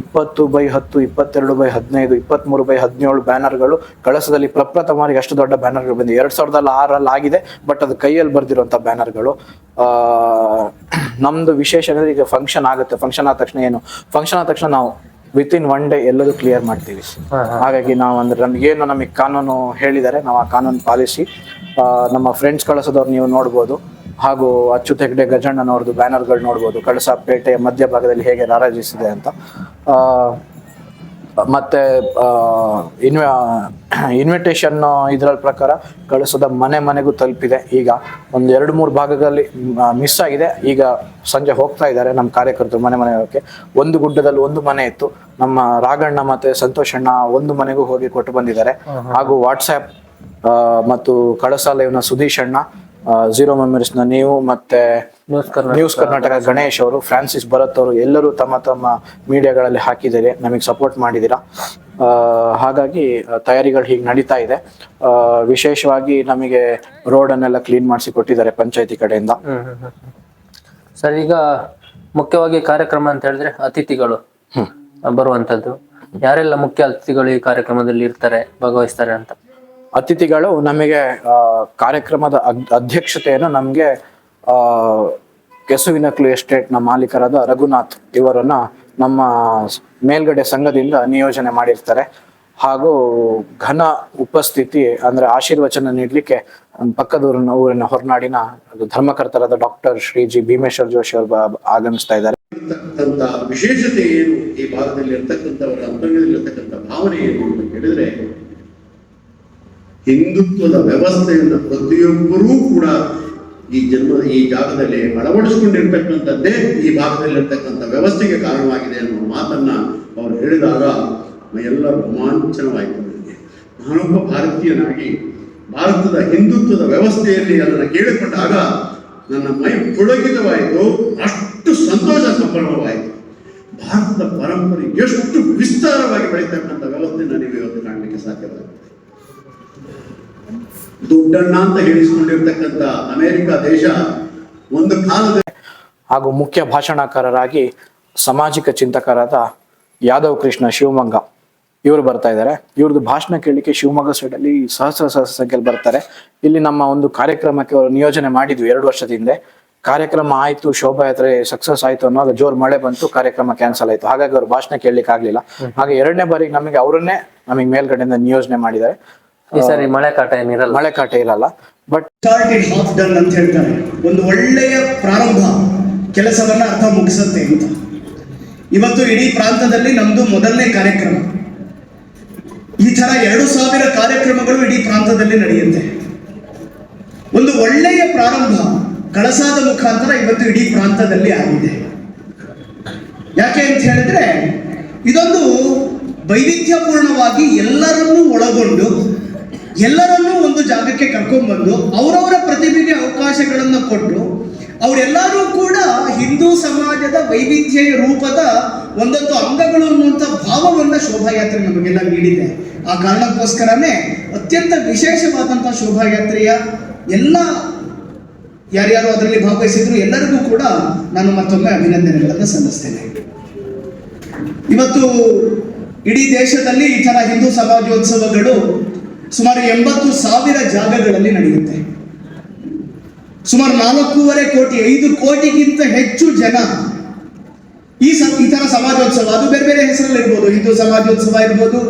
ಇಪ್ಪತ್ತು ಬೈ ಹತ್ತು ಇಪ್ಪತ್ತೆರಡು ಬೈ ಹದಿನೈದು ಇಪ್ಪತ್ಮೂರು ಬೈ ಹದಿನೇಳು ಬ್ಯಾನರ್ಗಳು ಕಳಸದಲ್ಲಿ ಪ್ರಪ್ರಥಮ ಬಾರಿಗೆ ಅಷ್ಟು ದೊಡ್ಡ ಬ್ಯಾನರ್ಗಳು ಬಂದಿದೆ ಎರಡ್ ಸಾವಿರದ ಆರಲ್ಲಿ ಆಗಿದೆ ಬಟ್ ಅದು ಕೈಯಲ್ಲಿ ಬರ್ದಿರುವಂತ ಬ್ಯಾನರ್ಗಳು. ಆ ನಮ್ದು ವಿಶೇಷ ಅಂದ್ರೆ ಈಗ ಫಂಕ್ಷನ್ ಆಗುತ್ತೆ. ಫಂಕ್ಷನ್ ಆದ ತಕ್ಷಣ ಏನು? ಫಂಕ್ಷನ್ ಆದ ತಕ್ಷಣ ನಾವು ವಿತ್ ಇನ್ ಒನ್ ಡೇ ಎಲ್ಲದೂ ಕ್ಲಿಯರ್ ಮಾಡ್ತೀವಿ ಹಾಗಾಗಿ ನಾವು ಅಂದ್ರೆ ನಮ್ಗೇನು ನಮಗೆ ಕಾನೂನು ಹೇಳಿದ್ದಾರೆ ನಾವು ಆ ಕಾನೂನು ಪಾಲಿಸಿ ಆ, ನಮ್ಮ ಫ್ರೆಂಡ್ಸ್ ಕಳಿಸೋದವ್ರು ನೀವು ನೋಡ್ಬೋದು. ಹಾಗೂ ಅಚ್ಚು ತೆಗ್ಡೆ ಗಜಣ್ಣನವ್ರದ್ದು ಬ್ಯಾನರ್ಗಳು ನೋಡ್ಬೋದು. ಕಳಸ ಪೇಟೆ ಮಧ್ಯಭಾಗದಲ್ಲಿ ಹೇಗೆ ರಾರಾಜಿಸಿದೆ ಅಂತ. ಆ, ಮತ್ತೆ ಇನ್ವ ಇನ್ವಿಟೇಷನ್ ಇದರ ಪ್ರಕಾರ ಕಳಿಸೋದ ಮನೆ ಮನೆಗೂ ತಲುಪಿದೆ. ಈಗ ಒಂದು ಎರಡು ಮೂರು ಭಾಗದಲ್ಲಿ ಮಿಸ್ ಆಗಿದೆ. ಈಗ ಸಂಜೆ ಹೋಗ್ತಾ ಇದ್ದಾರೆ ನಮ್ಮ ಕಾರ್ಯಕರ್ತರು ಮನೆ ಮನೆ ಹೋಗಕ್ಕೆ. ಒಂದು ಗುಡ್ಡದಲ್ಲಿ ಒಂದು ಮನೆ ಇತ್ತು. ನಮ್ಮ ರಾಘಣ್ಣ ಮತ್ತೆ ಸಂತೋಷಣ್ಣ ಒಂದು ಮನೆಗೂ ಹೋಗಿ ಕೊಟ್ಟು ಬಂದಿದ್ದಾರೆ. ಹಾಗೂ ವಾಟ್ಸ್ಆ್ಯಪ್ ಮತ್ತು ಕಳಸ ಲೈವ್ನ ಸುಧೀಶ್ ಅಣ್ಣ ಝೀರೋ ಮೆಮರೀಸ್ನ ನೀವು ಮತ್ತೆ ನ್ಯೂಸ್ ಕರ್ನಾಟಕ ಗಣೇಶ್ ಅವರು ಫ್ರಾನ್ಸಿಸ್ ಭರತ್ ಅವರು ಎಲ್ಲರೂ ತಮ್ಮ ತಮ್ಮ ಮೀಡಿಯಾಗಳಲ್ಲಿ ಹಾಕಿದ್ದಾರೆ ನಮಗೆ ಸಪೋರ್ಟ್ ಮಾಡಿದ್ದೀರಾ? ಆ, ಹಾಗಾಗಿ ತಯಾರಿಗಳು ಹೀಗೆ ನಡೀತಾ ಇದೆ. ವಿಶೇಷವಾಗಿ ನಮಗೆ ರೋಡನ್ನೆಲ್ಲ ಕ್ಲೀನ್ ಮಾಡಿಸಿ ಕೊಟ್ಟಿದ್ದಾರೆ ಪಂಚಾಯತಿ ಕಡೆಯಿಂದ. ಸರ್ ಈಗ ಮುಖ್ಯವಾಗಿ ಕಾರ್ಯಕ್ರಮ ಅಂತ ಹೇಳಿದ್ರೆ ಅತಿಥಿಗಳು ಬರುವಂತದ್ದು. ಯಾರೆಲ್ಲ ಮುಖ್ಯ ಅತಿಥಿಗಳು ಈ ಕಾರ್ಯಕ್ರಮದಲ್ಲಿ ಇರ್ತಾರೆ ಭಾಗವಹಿಸ್ತಾರೆ ಅಂತ? ಅತಿಥಿಗಳು ನಮಗೆ ಕಾರ್ಯಕ್ರಮದ ಅಧ್ಯಕ್ಷತೆಯನ್ನು ನಮಗೆ ಕೆಸುವಿನಕ್ಲು ಎಸ್ಟೇಟ್ನ ಮಾಲೀಕರಾದ ರಘುನಾಥ್ ಇವರನ್ನ ನಮ್ಮ ಮೇಲ್ಗಡೆ ಸಂಘದಿಂದ ನಿಯೋಜನೆ ಮಾಡಿರ್ತಾರೆ. ಹಾಗೂ ಘನ ಉಪಸ್ಥಿತಿ ಅಂದ್ರೆ ಆಶೀರ್ವಚನ ನೀಡಲಿಕ್ಕೆ ಪಕ್ಕದೂರಿನ ಊರಿನ ಹೊರನಾಡಿನ ಧರ್ಮಕರ್ತರಾದ ಡಾಕ್ಟರ್ ಶ್ರೀ ಜಿ ಭೀಮೇಶ್ವರ ಜೋಶಿ ಅವರು ಆಗಮಿಸ್ತಾ ಇದ್ದಾರೆ. ವಿಶೇಷತೆ ಏನು ಈ ಭಾಗದಲ್ಲಿ ಇರ್ತಕ್ಕಂಥವರ ಭಾವನೆ ಏನು ಅಂತ ಕೇಳಿದ್ರೆ, ಹಿಂದುತ್ವದ ವ್ಯವಸ್ಥೆಯನ್ನು ಪ್ರತಿಯೊಬ್ಬರೂ ಕೂಡ ಈ ಜನ್ಮ, ಈ ಜಾಗದಲ್ಲಿ ಅಳವಡಿಸಿಕೊಂಡಿರ್ತಕ್ಕಂಥದ್ದೇ ಈ ಭಾಗದಲ್ಲಿರ್ತಕ್ಕಂಥ ವ್ಯವಸ್ಥೆಗೆ ಕಾರಣವಾಗಿದೆ ಅನ್ನುವ ಮಾತನ್ನ ಅವರು ಹೇಳಿದಾಗ ಎಲ್ಲ ರೋಮಾಂಚನವಾಯಿತು ನನಗೆ. ನಾನೊಬ್ಬ ಭಾರತೀಯನಾಗಿ ಭಾರತದ ಹಿಂದುತ್ವದ ವ್ಯವಸ್ಥೆಯಲ್ಲಿ ಅದನ್ನು ಕೇಳಿಕೊಂಡಾಗ ನನ್ನ ಮೈ ಪುಳಗಿತವಾಯಿತು ಅಷ್ಟು ಸಂತೋಷ ಸಂಭ್ರಮವಾಯಿತು ಭಾರತದ ಪರಂಪರೆ ಎಷ್ಟು ವಿಸ್ತಾರವಾಗಿ ಬೆಳೀತಕ್ಕಂಥ ವ್ಯವಸ್ಥೆ ನನಗೆ ಇವತ್ತು ಕಾಣಲಿಕ್ಕೆ ಸಾಧ್ಯವಾಗುತ್ತೆ ದುಡ್ಡಣ್ಣ ಅಂತ ಹೇಳಿಸಿಕೊಂಡಿರ್ತಕ್ಕಂಥ ಅಮೆರಿಕ ದೇಶ ಒಂದು ಕಾಲದ ಹಾಗೂ ಮುಖ್ಯ ಭಾಷಣಕಾರರಾಗಿ ಸಾಮಾಜಿಕ ಚಿಂತಕರಾದ ಯಾದವ್ ಕೃಷ್ಣ ಶಿವಮೊಗ್ಗ. ಇವರು ಬರ್ತಾ ಇದ್ದಾರೆ. ಇವ್ರದ್ದು ಭಾಷಣ ಕೇಳಲಿಕ್ಕೆ ಶಿವಮೊಗ್ಗ ಸೈಡಲ್ಲಿ ಸಹಸ್ರ ಸಹಸ್ರ ಸಂಖ್ಯೆಯಲ್ಲಿ ಬರ್ತಾರೆ. ಇಲ್ಲಿ ನಮ್ಮ ಒಂದು ಕಾರ್ಯಕ್ರಮಕ್ಕೆ ಅವರು ನಿಯೋಜನೆ ಮಾಡಿದ್ವಿ ಎರಡು ವರ್ಷದ ಹಿಂದೆ. ಕಾರ್ಯಕ್ರಮ ಆಯ್ತು ಶೋಭಾಯಾತ್ರೆ ಸಕ್ಸಸ್ ಆಯ್ತು ಅನ್ನೋವಾಗ ಜೋರ್ ಮಳೆ ಬಂತು ಕಾರ್ಯಕ್ರಮ ಕ್ಯಾನ್ಸಲ್ ಆಯ್ತು. ಹಾಗಾಗಿ ಅವ್ರು ಭಾಷಣ ಕೇಳಲಿಕ್ಕೆ ಆಗ್ಲಿಲ್ಲ ಹಾಗೆ ಎರಡನೇ ಬಾರಿಗೆ ನಮಗೆ ಅವರನ್ನೇ ನಮಗೆ ಮೇಲ್ಗಡೆಯಿಂದ ನಿಯೋಜನೆ ಮಾಡಿದ್ದಾರೆ. ಈ ಸರಿ ಮಳೆ ಕಾಟ ಏನಿರಲ್ಲ. ಮಳೆ ಕಾಟ ಇರಲ್ಲ ಬಟ್ ಹಾಫ್ ಡನ್ ಅಂತ ಹೇಳ್ತಾರೆ. ಒಂದು ಒಳ್ಳೆಯ ಪ್ರಾರಂಭ ಕೆಲಸವನ್ನ ಅರ್ಥ ಮುಗಿಸುತ್ತೆ ಅಂತ. ಇವತ್ತು ಇಡೀ ಪ್ರಾಂತದಲ್ಲಿ ನಮ್ದು ಮೊದಲನೇ ಕಾರ್ಯಕ್ರಮ. ಈ ತರ ಎರಡು ಸಾವಿರ ಕಾರ್ಯಕ್ರಮಗಳು ಇಡೀ ಪ್ರಾಂತದಲ್ಲಿ ನಡೆಯುತ್ತೆ. ಒಂದು ಒಳ್ಳೆಯ ಪ್ರಾರಂಭ ಕಳಸಾದ ಮುಖಾಂತರ ಇವತ್ತು ಇಡೀ ಪ್ರಾಂತದಲ್ಲಿ ಆಗಿದೆ. ಯಾಕೆ ಅಂತ ಹೇಳಿದ್ರೆ ಇದೊಂದು ವೈವಿಧ್ಯಪೂರ್ಣವಾಗಿ ಎಲ್ಲರನ್ನೂ ಒಳಗೊಂಡು ಎಲ್ಲರನ್ನೂ ಒಂದು ಜಾಗಕ್ಕೆ ಕರ್ಕೊಂಡ್ಬಂದು ಅವರವರ ಪ್ರತಿಭೆಗೆ ಅವಕಾಶಗಳನ್ನು ಕೊಟ್ಟು ಅವರೆಲ್ಲರೂ ಕೂಡ ಹಿಂದೂ ಸಮಾಜದ ವೈವಿಧ್ಯ ರೂಪದ ಒಂದೊಂದು ಅಂಗಗಳು ಅನ್ನುವಂಥ ಭಾವವನ್ನು ಶೋಭಾಯಾತ್ರೆ ನಮಗೆಲ್ಲ ನೀಡಿದೆ. ಆ ಕಾರಣಕ್ಕೋಸ್ಕರನೇ ಅತ್ಯಂತ ವಿಶೇಷವಾದಂಥ ಶೋಭಾಯಾತ್ರೆಯ ಎಲ್ಲ ಯಾರ್ಯಾರು ಅದರಲ್ಲಿ ಭಾಗವಹಿಸಿದ್ರು ಎಲ್ಲರಿಗೂ ಕೂಡ ನಾನು ಮತ್ತೊಮ್ಮೆ ಅಭಿನಂದನೆಗಳನ್ನು ಸಲ್ಲಿಸ್ತೇನೆ. ಇವತ್ತು ಇಡೀ ದೇಶದಲ್ಲಿ ಈ ಥರ ಹಿಂದೂ ಸಮಾಜೋತ್ಸವಗಳು ಸುಮಾರು ಎಂಬತ್ತು ಸಾವಿರ ಜಾಗಗಳಲ್ಲಿ ನಡೆಯುತ್ತೆ. ಸುಮಾರು ನಾಲ್ಕೂವರೆ ಕೋಟಿ, ಐದು ಕೋಟಿಗಿಂತ ಹೆಚ್ಚು ಜನ ಈ ಇತರ ಸಮಾಜೋತ್ಸವ, ಅದು ಬೇರೆ ಬೇರೆ ಹೆಸರಲ್ಲಿ ಇರ್ಬೋದು ಹಿಂದೂ ಸಮಾಜೋತ್ಸವ ಇರ್ಬೋದು,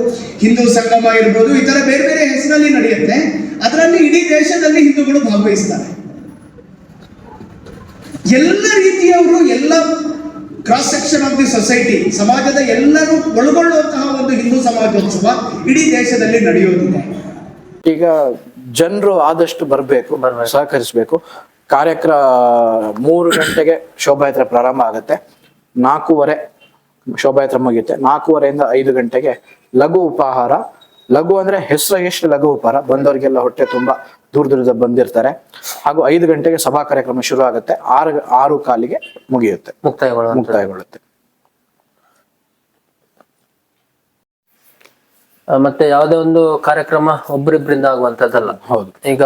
ಹಿಂದೂ ಸಂಗಮ ಇರ್ಬೋದು, ಈ ತರ ಬೇರೆ ಬೇರೆ ಹೆಸರಲ್ಲಿ ನಡೆಯುತ್ತೆ. ಅದರಲ್ಲಿ ಇಡೀ ದೇಶದಲ್ಲಿ ಹಿಂದೂಗಳು ಭಾಗವಹಿಸ್ತಾರೆ. ಎಲ್ಲ ರೀತಿಯವರು, ಎಲ್ಲ cross section of the society ಸಮಾಜದ ಎಲ್ಲರೂ ಒಳಗೊಳ್ಳುವಂತಹ ಒಂದು ಹಿಂದೂ ಸಮಾಜೋತ್ಸವ ಇಡೀ ದೇಶದಲ್ಲಿ ನಡೆಯೋದಿದೆ. ಈಗ ಜನರು ಆದಷ್ಟು ಬರಬೇಕು. ಸಹಕರಿಸಬೇಕು. ಕಾರ್ಯಕ್ರಮ ಮೂರು ಗಂಟೆಗೆ ಶೋಭಾಯಾತ್ರೆ ಪ್ರಾರಂಭ ಆಗುತ್ತೆ. ನಾಲ್ಕೂವರೆ ಶೋಭಾಯಾತ್ರೆ ಮುಗಿಯುತ್ತೆ. ನಾಲ್ಕೂವರೆಯಿಂದ ಐದು ಗಂಟೆಗೆ ಲಘು ಉಪಾಹಾರ. ಲಘು ಅಂದ್ರೆ ಹೆಸರು ಎಷ್ಟು ಲಘು ಉಪಹಾರ? ಬಂದವರಿಗೆಲ್ಲ ಹೊಟ್ಟೆ ತುಂಬಾ ದೂರ ದೂರದ ಬಂದಿರ್ತಾರೆ. ಹಾಗೂ ಐದು ಗಂಟೆಗೆ ಸಭಾ ಕಾರ್ಯಕ್ರಮ ಶುರು ಆಗುತ್ತೆ. ಆರು ಆರು ಕಾಲಿಗೆ ಮುಗಿಯುತ್ತೆ. ಮುಕ್ತಾಯಗೊಳ್ಳುತ್ತೆ. ಮತ್ತೆ ಯಾವುದೇ ಒಂದು ಕಾರ್ಯಕ್ರಮ ಒಬ್ಬರಿಬ್ಬರಿಂದ ಆಗುವಂತದ್ದಲ್ಲ ಹೌದು. ಈಗ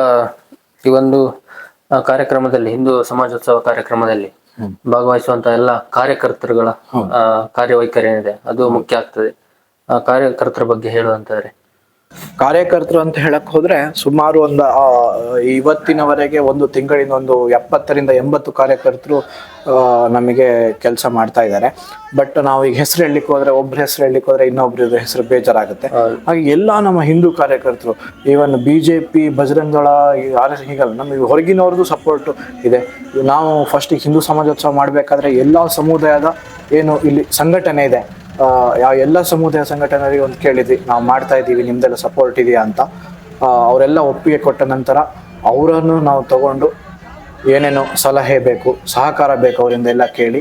ಈ ಒಂದು ಆ, ಕಾರ್ಯಕ್ರಮದಲ್ಲಿ ಹಿಂದೂ ಸಮಾಜೋತ್ಸವ ಕಾರ್ಯಕ್ರಮದಲ್ಲಿ ಭಾಗವಹಿಸುವಂತ ಎಲ್ಲ ಕಾರ್ಯಕರ್ತರುಗಳ ಆ, ಕಾರ್ಯವೈಖರಿ ಏನಿದೆ ಅದು ಮುಖ್ಯ ಆಗ್ತದೆ. ಆ ಕಾರ್ಯಕರ್ತರ ಬಗ್ಗೆ ಹೇಳುವಂತಂದ್ರೆ ಕಾರ್ಯಕರ್ತರು ಅಂತ ಹೇಳಕ್ ಹೋದ್ರೆ ಸುಮಾರು ಒಂದು ಇವತ್ತಿನವರೆಗೆ ಒಂದು ತಿಂಗಳಿಂದ ಒಂದು ಎಪ್ಪತ್ತರಿಂದ ಎಂಬತ್ತು ಕಾರ್ಯಕರ್ತರು ನಮಗೆ ಕೆಲಸ ಮಾಡ್ತಾ ಇದ್ದಾರೆ. ಬಟ್ ನಾವು ಈಗ ಹೆಸರು ಹೇಳಲಿಕ್ಕೆ ಹೋದ್ರೆ ಒಬ್ರ ಹೆಸರು ಹೇಳಲಿಕ್ಕೆ ಹೋದ್ರೆ ಇನ್ನೊಬ್ರ ಹೆಸರು ಬೇಜಾರಾಗುತ್ತೆ. ಹಾಗೆ ಎಲ್ಲ ನಮ್ಮ ಹಿಂದೂ ಕಾರ್ಯಕರ್ತರು even B J P Bajrang Dal R S ಹೀಗಲ್ಲ ನಮಗೆ ಹೊರಗಿನವ್ರದ್ದು ಸಪೋರ್ಟ್ ಇದೆ. ನಾವು ಫಸ್ಟ್ ಹಿಂದೂ ಸಮಾಜೋತ್ಸವ ಮಾಡಬೇಕಾದ್ರೆ ಎಲ್ಲ ಸಮುದಾಯದ ಏನು ಇಲ್ಲಿ ಸಂಘಟನೆ ಇದೆ. ಯಾವ ಎಲ್ಲ ಸಮುದಾಯ ಸಂಘಟನೆಗಳಿಗೆ ಒಂದು ಕೇಳಿದ್ವಿ. ನಾವು ಮಾಡ್ತಾ ಇದ್ದೀವಿ, ನಿಮ್ದೆಲ್ಲ ಸಪೋರ್ಟ್ ಇದೆಯಾ ಅಂತ. ಅವರೆಲ್ಲ ಒಪ್ಪಿಗೆ ಕೊಟ್ಟ ನಂತರ ಅವರನ್ನು ನಾವು ತಗೊಂಡು ಏನೇನು ಸಲಹೆ ಬೇಕು, ಸಹಕಾರ ಬೇಕು ಅವರಿಂದ ಎಲ್ಲ ಕೇಳಿ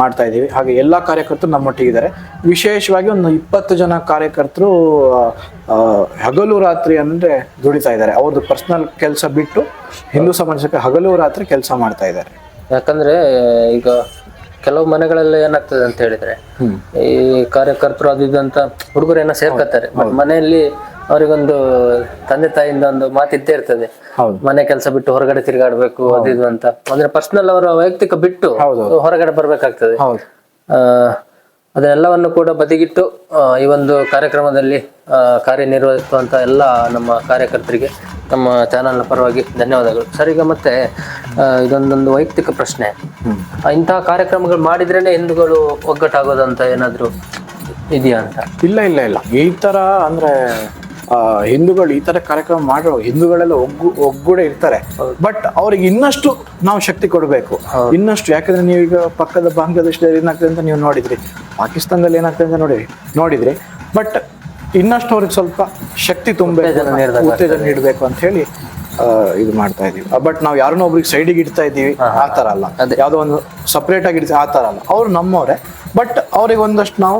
ಮಾಡ್ತಾ ಇದ್ದೀವಿ. ಹಾಗೆ ಎಲ್ಲ ಕಾರ್ಯಕರ್ತರು ನಮ್ಮೊಟ್ಟಿಗಿದ್ದಾರೆ ವಿಶೇಷವಾಗಿ ಒಂದು ಇಪ್ಪತ್ತು ಜನ ಕಾರ್ಯಕರ್ತರು ಹಗಲು ರಾತ್ರಿ ಅಂದರೆ ದುಡಿತಾ ಇದ್ದಾರೆ. ಅವ್ರದ್ದು ಪರ್ಸ್ನಲ್ ಕೆಲಸ ಬಿಟ್ಟು ಹಿಂದೂ ಸಮಾಜಕ್ಕೆ ಹಗಲು ರಾತ್ರಿ ಕೆಲಸ ಮಾಡ್ತಾ ಇದ್ದಾರೆ. ಯಾಕಂದ್ರೆ ಈಗ ಕೆಲವು ಮನೆಗಳಲ್ಲಿ ಏನಾಗ್ತದೆ ಅಂತ ಹೇಳಿದ್ರೆ ಈ ಕಾರ್ಯಕರ್ತರು ಅದು ಇದಂತ ಹುಡುಗರು ಏನೋ ಸೇರ್ಕೊತಾರೆ. ಬಟ್ ಮನೆಯಲ್ಲಿ ಅವರಿಗೊಂದು ತಂದೆ ತಾಯಿಯಿಂದ ಒಂದು ಮಾತಿದ್ದೇ ಇರ್ತದೆ. ಮನೆ ಕೆಲಸ ಬಿಟ್ಟು ಹೊರಗಡೆ ತಿರುಗಾಡ್ಬೇಕು ಅದು ಇದು ಅಂತ. ಅಂದ್ರೆ ಪರ್ಸನಲ್ ಅವರ ವೈಯಕ್ತಿಕ ಬಿಟ್ಟು. ಹೊರಗಡೆ ಬರ್ಬೇಕಾಗ್ತದೆ. ಅದನ್ನೆಲ್ಲವನ್ನು ಕೂಡ ಬದಿಗಿಟ್ಟು ಈ ಒಂದು ಕಾರ್ಯಕ್ರಮದಲ್ಲಿ ಕಾರ್ಯನಿರ್ವಹಿಸುವಂಥ ಎಲ್ಲ ನಮ್ಮ ಕಾರ್ಯಕರ್ತರಿಗೆ ನಮ್ಮ ಚಾನಲ್ನ ಪರವಾಗಿ ಧನ್ಯವಾದಗಳು. ಸರ್, ಈಗ ಮತ್ತೆ ಇದೊಂದೊಂದು ವೈಯಕ್ತಿಕ ಪ್ರಶ್ನೆ. ಇಂತಹ ಕಾರ್ಯಕ್ರಮಗಳು ಮಾಡಿದ್ರೇ ಹಿಂದೂಗಳು ಒಗ್ಗಟ್ಟಾಗೋದಂತ ಏನಾದರೂ ಇದೆಯಾ ಅಂತ? ಇಲ್ಲ ಇಲ್ಲ ಇಲ್ಲ. ಈ ಥರ ಅಂದ್ರೆ ಹಿಂದೂಗಳು ಈ ಥರ ಕಾರ್ಯಕ್ರಮ ಮಾಡೋ ಹಿಂದೂಗಳೆಲ್ಲ ಒಗ್ಗು ಒಗ್ಗೂಡೆ ಇರ್ತಾರೆ. ಬಟ್ ಅವ್ರಿಗೆ ಇನ್ನಷ್ಟು ನಾವು ಶಕ್ತಿ ಕೊಡಬೇಕು. ಇನ್ನಷ್ಟು ಯಾಕಂದ್ರೆ ನೀವು ಈಗ ಪಕ್ಕದ ಬಾಂಗ್ಲಾದೇಶದಲ್ಲಿ ಏನಾಗ್ತದೆ ಅಂತ ನೀವು ನೋಡಿದ್ರಿ. ಪಾಕಿಸ್ತಾನದಲ್ಲಿ ಏನಾಗ್ತದೆ ಅಂತ ನೋಡಿ ನೋಡಿದ್ರಿ. ಬಟ್ ಇನ್ನಷ್ಟು ಅವ್ರಿಗೆ ಸ್ವಲ್ಪ ಶಕ್ತಿ ತುಂಬಬೇಕು ಉತ್ತೇಜನ ನೀಡಬೇಕು ಅಂತ ಹೇಳಿ ಇದು ಮಾಡ್ತಾ ಇದೀವಿ. ಬಟ್ ನಾವು ಯಾರನ್ನೋ ಒಬ್ರಿಗೆ ಸೈಡಿಗೆ ಇಡ್ತಾ ಇದ್ದೀವಿ ಆ ಥರ ಅಲ್ಲ. ಯಾವುದೋ ಒಂದು ಸಪ್ರೇಟ್ ಆಗಿ ಇಡ್ತೀವಿ ಆ ಥರ ಅಲ್ಲ. ಅವ್ರು ನಮ್ಮವ್ರೆ. ಬಟ್ ಅವ್ರಿಗೆ ಒಂದಷ್ಟು ನಾವು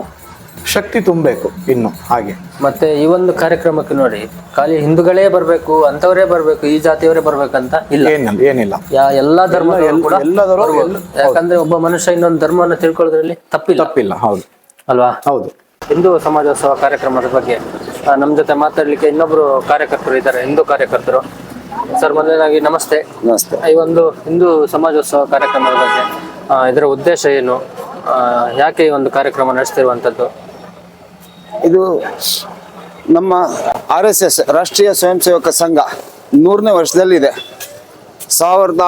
ಶಕ್ತಿ ತುಂಬಬೇಕು ಇನ್ನು ಹಾಗೆ. ಮತ್ತೆ ಈ ಒಂದು ಕಾರ್ಯಕ್ರಮಕ್ಕೆ ನೋಡಿ ಖಾಲಿ ಹಿಂದೂಗಳೇ ಬರಬೇಕು ಅಂತವರೇ ಬರಬೇಕು ಈ ಜಾತಿಯವರೇ ಬರ್ಬೇಕಂತ ಇಲ್ಲ. ಏನಿಲ್ಲ ಏನಿಲ್ಲ. ಯಾ ಎಲ್ಲಾ ಧರ್ಮ ಎಲ್ಲದರೂ ಯಾಕಂದ್ರೆ ಒಬ್ಬ ಮನುಷ್ಯ ಇನ್ನೊಂದು ಧರ್ಮವನ್ನು ತಿಳ್ಕೊಳ್ಳೋದ್ರಲ್ಲಿ ತಪ್ಪಿಲ್ಲ. ತಪ್ಪಿಲ್ಲ ಹೌದು. ಅಲ್ವಾ? ಹೌದು. ಹಿಂದೂ ಸಮಾಜೋತ್ಸವ ಕಾರ್ಯಕ್ರಮದ ಬಗ್ಗೆ ಆ, ನಮ್ಮ ಜೊತೆ ಮಾತಾಡ್ಲಿಕ್ಕೆ ಇನ್ನೊಬ್ರು ಕಾರ್ಯಕರ್ತರು ಇದ್ದಾರೆ ಹಿಂದೂ ಕಾರ್ಯಕರ್ತರು. ಸರ್ ಮೊದಲನೇದಾಗಿ ನಮಸ್ತೆ. ನಮಸ್ತೆ. ಈ ಒಂದು ಹಿಂದೂ ಸಮಾಜೋತ್ಸವ ಕಾರ್ಯಕ್ರಮದ ಬಗ್ಗೆ ಆ, ಇದರ ಉದ್ದೇಶ ಏನು? ಆ, ಯಾಕೆ ಈ ಒಂದು ಕಾರ್ಯಕ್ರಮ ನಡೆಸ್ತಿರುವಂತದ್ದು ಇದು ನಮ್ಮ ಆರ್ ಎಸ್ ಎಸ್ ರಾಷ್ಟ್ರೀಯ ಸ್ವಯಂ ಸೇವಕ ಸಂಘ ನೂರನೇ ವರ್ಷದಲ್ಲಿದೆ. ಸಾವಿರದ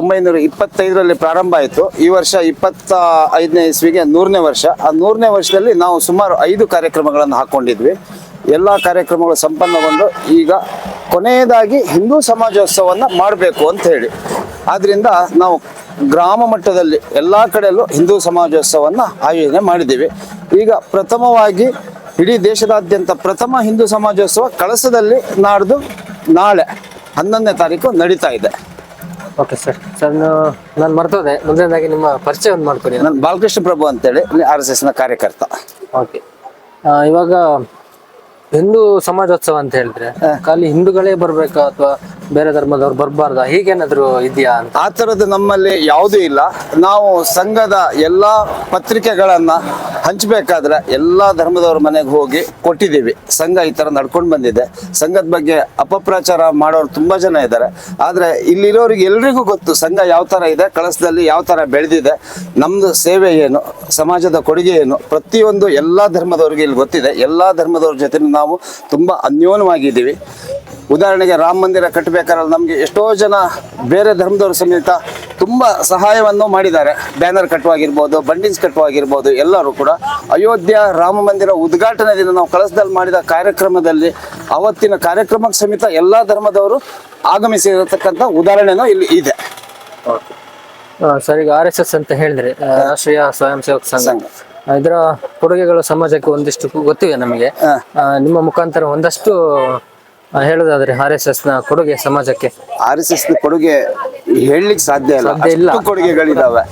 ಒಂಬೈನೂರ ಇಪ್ಪತ್ತೈದರಲ್ಲಿ ಪ್ರಾರಂಭ ಆಯಿತು. ಈ ವರ್ಷ ಇಪ್ಪತ್ತ ಐದನೇ ಇಸ್ವಿಗೆ ನೂರನೇ ವರ್ಷ. ಆ ನೂರನೇ ವರ್ಷದಲ್ಲಿ ನಾವು ಸುಮಾರು ಐದು ಕಾರ್ಯಕ್ರಮಗಳನ್ನು ಹಾಕ್ಕೊಂಡಿದ್ವಿ ಎಲ್ಲ ಕಾರ್ಯಕ್ರಮಗಳು ಸಂಪನ್ನಗೊಂಡು ಈಗ ಕೊನೆಯದಾಗಿ ಹಿಂದೂ ಸಮಾಜೋತ್ಸವವನ್ನು ಮಾಡಬೇಕು ಅಂತ ಹೇಳಿ. ಆದ್ದರಿಂದ ನಾವು ಗ್ರಾಮ ಮಟ್ಟದಲ್ಲಿ ಎಲ್ಲ ಕಡೆಯಲ್ಲೂ ಹಿಂದೂ ಸಮಾಜೋತ್ಸವವನ್ನು ಆಯೋಜನೆ ಮಾಡಿದ್ದೀವಿ. ಈಗ ಪ್ರಥಮವಾಗಿ ಇಡೀ ದೇಶದಾದ್ಯಂತ ಪ್ರಥಮ ಹಿಂದೂ ಸಮಾಜೋತ್ಸವ ಕಳಸದಲ್ಲಿ ನಾಡ್ದು ನಾಳೆ ಹನ್ನೊಂದನೇ ತಾರೀಕು ನಡೀತಾ ಇದೆ. ಓಕೆ ಸರ್ ಸರ್ ನಾನು ಮರ್ತದೆ. ಮೊದಲನೇದಾಗಿ ನಿಮ್ಮ ಪರಿಚಯ ಒಂದು ಮಾಡ್ಕೊಡಿ. ನಾನು ಬಾಲಕೃಷ್ಣ ಪ್ರಭು ಅಂತೇಳಿ ಆರ್ ಎಸ್ ಎಸ್ನ ಕಾರ್ಯಕರ್ತ. ಓಕೆ ಇವಾಗ ಹಿಂದೂ ಸಮಾಜೋತ್ಸವ ಅಂತ ಹೇಳಿದ್ರೆ ಖಾಲಿ ಹಿಂದೂಗಳೇ ಬರ್ಬೇಕಾ ಅಥವಾ ಬೇರೆ ಧರ್ಮದವ್ರು ಬರಬಾರ್ದ? ಹೀಗೇನಾದ್ರು ಇದೆಯಾ ಅಂತ? ಆ ಥರದ್ದು ನಮ್ಮಲ್ಲಿ ಯಾವುದೂ ಇಲ್ಲ. ನಾವು ಸಂಘದ ಎಲ್ಲ ಪತ್ರಿಕೆಗಳನ್ನ ಹಂಚಬೇಕಾದ್ರೆ ಎಲ್ಲ ಧರ್ಮದವ್ರ ಮನೆಗೆ ಹೋಗಿ ಕೊಟ್ಟಿದ್ದೀವಿ. ಸಂಘ ಈ ಥರ ನಡ್ಕೊಂಡು ಬಂದಿದೆ. ಸಂಘದ ಬಗ್ಗೆ ಅಪಪ್ರಚಾರ ಮಾಡೋರು ತುಂಬಾ ಜನ ಇದ್ದಾರೆ. ಆದರೆ ಇಲ್ಲಿರೋರಿಗೆ ಎಲ್ರಿಗೂ ಗೊತ್ತು ಸಂಘ ಯಾವ ಥರ ಇದೆ, ಕಳಸದಲ್ಲಿ ಯಾವ ಥರ ಬೆಳೆದಿದೆ ನಮ್ಮದು ಸೇವೆ ಏನು, ಸಮಾಜದ ಕೊಡುಗೆ ಏನು. ಪ್ರತಿಯೊಂದು ಎಲ್ಲ ಧರ್ಮದವ್ರಿಗೆ ಇಲ್ಲಿ ಗೊತ್ತಿದೆ. ಎಲ್ಲ ಧರ್ಮದವ್ರ ಜೊತೆ ನಾವು ತುಂಬ ಅನ್ಯೋನ್ಯವಾಗಿದ್ದೀವಿ. ಉದಾಹರಣೆಗೆ ರಾಮ ಮಂದಿರ ಕಟ್ಟಬೇಕಾದ್ರೆ ನಮಗೆ ಎಷ್ಟೋ ಜನ ಬೇರೆ ಧರ್ಮದವರು ಸಮೇತ ತುಂಬ ಸಹಾಯವನ್ನು ಮಾಡಿದ್ದಾರೆ. ಬ್ಯಾನರ್ ಕಟ್ಟುವಾಗಿರ್ಬೋದು ಬಂಡಿನ್ಸ್ ಕಟ್ಟುವಾಗಿರ್ಬೋದು ಎಲ್ಲರೂ ಕೂಡ. ಅಯೋಧ್ಯೆ ರಾಮ ಮಂದಿರ ಉದ್ಘಾಟನೆ ದಿನ ನಾವು ಕಳಸದಲ್ಲಿ ಮಾಡಿದ ಕಾರ್ಯಕ್ರಮದಲ್ಲಿ ಅವತ್ತಿನ ಕಾರ್ಯಕ್ರಮಕ್ಕೆ ಸಮೇತ ಎಲ್ಲ ಧರ್ಮದವರು ಆಗಮಿಸಿರತಕ್ಕಂಥ ಉದಾಹರಣೆನೂ ಇಲ್ಲಿ ಇದೆ. ಸರಿ ಈಗ ಆರ್ ಎಸ್ ಎಸ್ ಅಂತ ಹೇಳಿದ್ರೆ ರಾಷ್ಟ್ರೀಯ ಸ್ವಯಂ ಸೇವಕ ಸಂಘ. ಇದರ ಕೊಡುಗೆಗಳು ಸಮಾಜಕ್ಕೆ ಒಂದಿಷ್ಟು ಗೊತ್ತಿವೆ ನಮಗೆ. ನಿಮ್ಮ ಮುಖಾಂತರ ಒಂದಷ್ಟು ಹೇಳೋದಾದ್ರೆ ಆರ್ ಎಸ್ ಎಸ್ನ ಕೊಡುಗೆ ಸಮಾಜಕ್ಕೆ. ಆರ್ ಎಸ್ ಎಸ್ ಕೊಡುಗೆ ಹೇಳಲಿಕ್ಕೆ ಸಾಧ್ಯ ಇಲ್ಲ. ಸಾಧ್ಯ ಇಲ್ಲ. ಅಷ್ಟು ಕೊಡುಗೆಗಳಿದಾವೆ.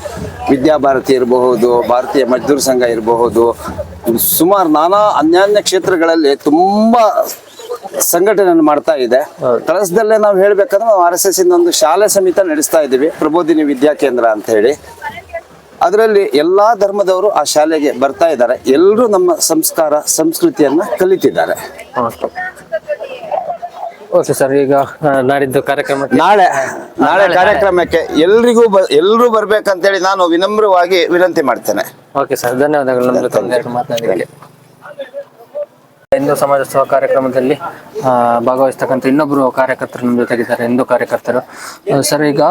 ವಿದ್ಯಾಭಾರತಿ ಇರಬಹುದು ಭಾರತೀಯ ಮಜ್ದೂರ್ ಸಂಘ ಇರಬಹುದು ಸುಮಾರು ನಾನಾ ಅನ್ಯಾನ್ಯ ಕ್ಷೇತ್ರಗಳಲ್ಲಿ ತುಂಬಾ ಸಂಘಟನೆಯನ್ನು ಮಾಡ್ತಾ ಇದೆ. ಕಳಸದಲ್ಲೇ ನಾವು ಹೇಳ್ಬೇಕಂದ್ರೆ ನಾವು ಆರ್ ಎಸ್ ಎಸ್ ಇಂದ ಒಂದು ಶಾಲೆ ಸಮೇತ ನಡೆಸ್ತಾ ಇದ್ದೀವಿ. ಪ್ರಬೋಧಿನಿ ವಿದ್ಯಾ ಕೇಂದ್ರ ಅಂತ ಹೇಳಿ. ಅದರಲ್ಲಿ ಎಲ್ಲಾ ಧರ್ಮದವರು ಆ ಶಾಲೆಗೆ ಬರ್ತಾ ಇದ್ದಾರೆ. ಎಲ್ಲರೂ ನಮ್ಮ ಸಂಸ್ಕಾರ ಸಂಸ್ಕೃತಿಯನ್ನ ಕಲಿತಿದ್ದಾರೆ. ಓಕೆ ಸರ್ ಈಗ ನಾಡಿದ್ದು ಕಾರ್ಯಕ್ರಮ ನಾಳೆ ನಾಳೆ ಕಾರ್ಯಕ್ರಮಕ್ಕೆ ಎಲ್ರಿಗೂ ಎಲ್ಲರೂ ಎಲ್ರೂ ಬರ್ಬೇಕಂತೇಳಿ ನಾನು ವಿನಮ್ರವಾಗಿ ವಿನಂತಿ ಮಾಡ್ತೇನೆ. ಓಕೆ ಸರ್ ಧನ್ಯವಾದಗಳು. ನಮ್ಮ ಜೊತೆ ಹಿಂದೂ ಸಮಾಜೋತ್ಸವ ಕಾರ್ಯಕ್ರಮದಲ್ಲಿ ಭಾಗವಹಿಸ್ತಕ್ಕಂಥ ಇನ್ನೊಬ್ಬರು ಕಾರ್ಯಕರ್ತರು ನಮ್ಮ ಜೊತೆಗಿದ್ದಾರೆ ಹಿಂದೂ ಕಾರ್ಯಕರ್ತರು ಸರ್ ಈಗ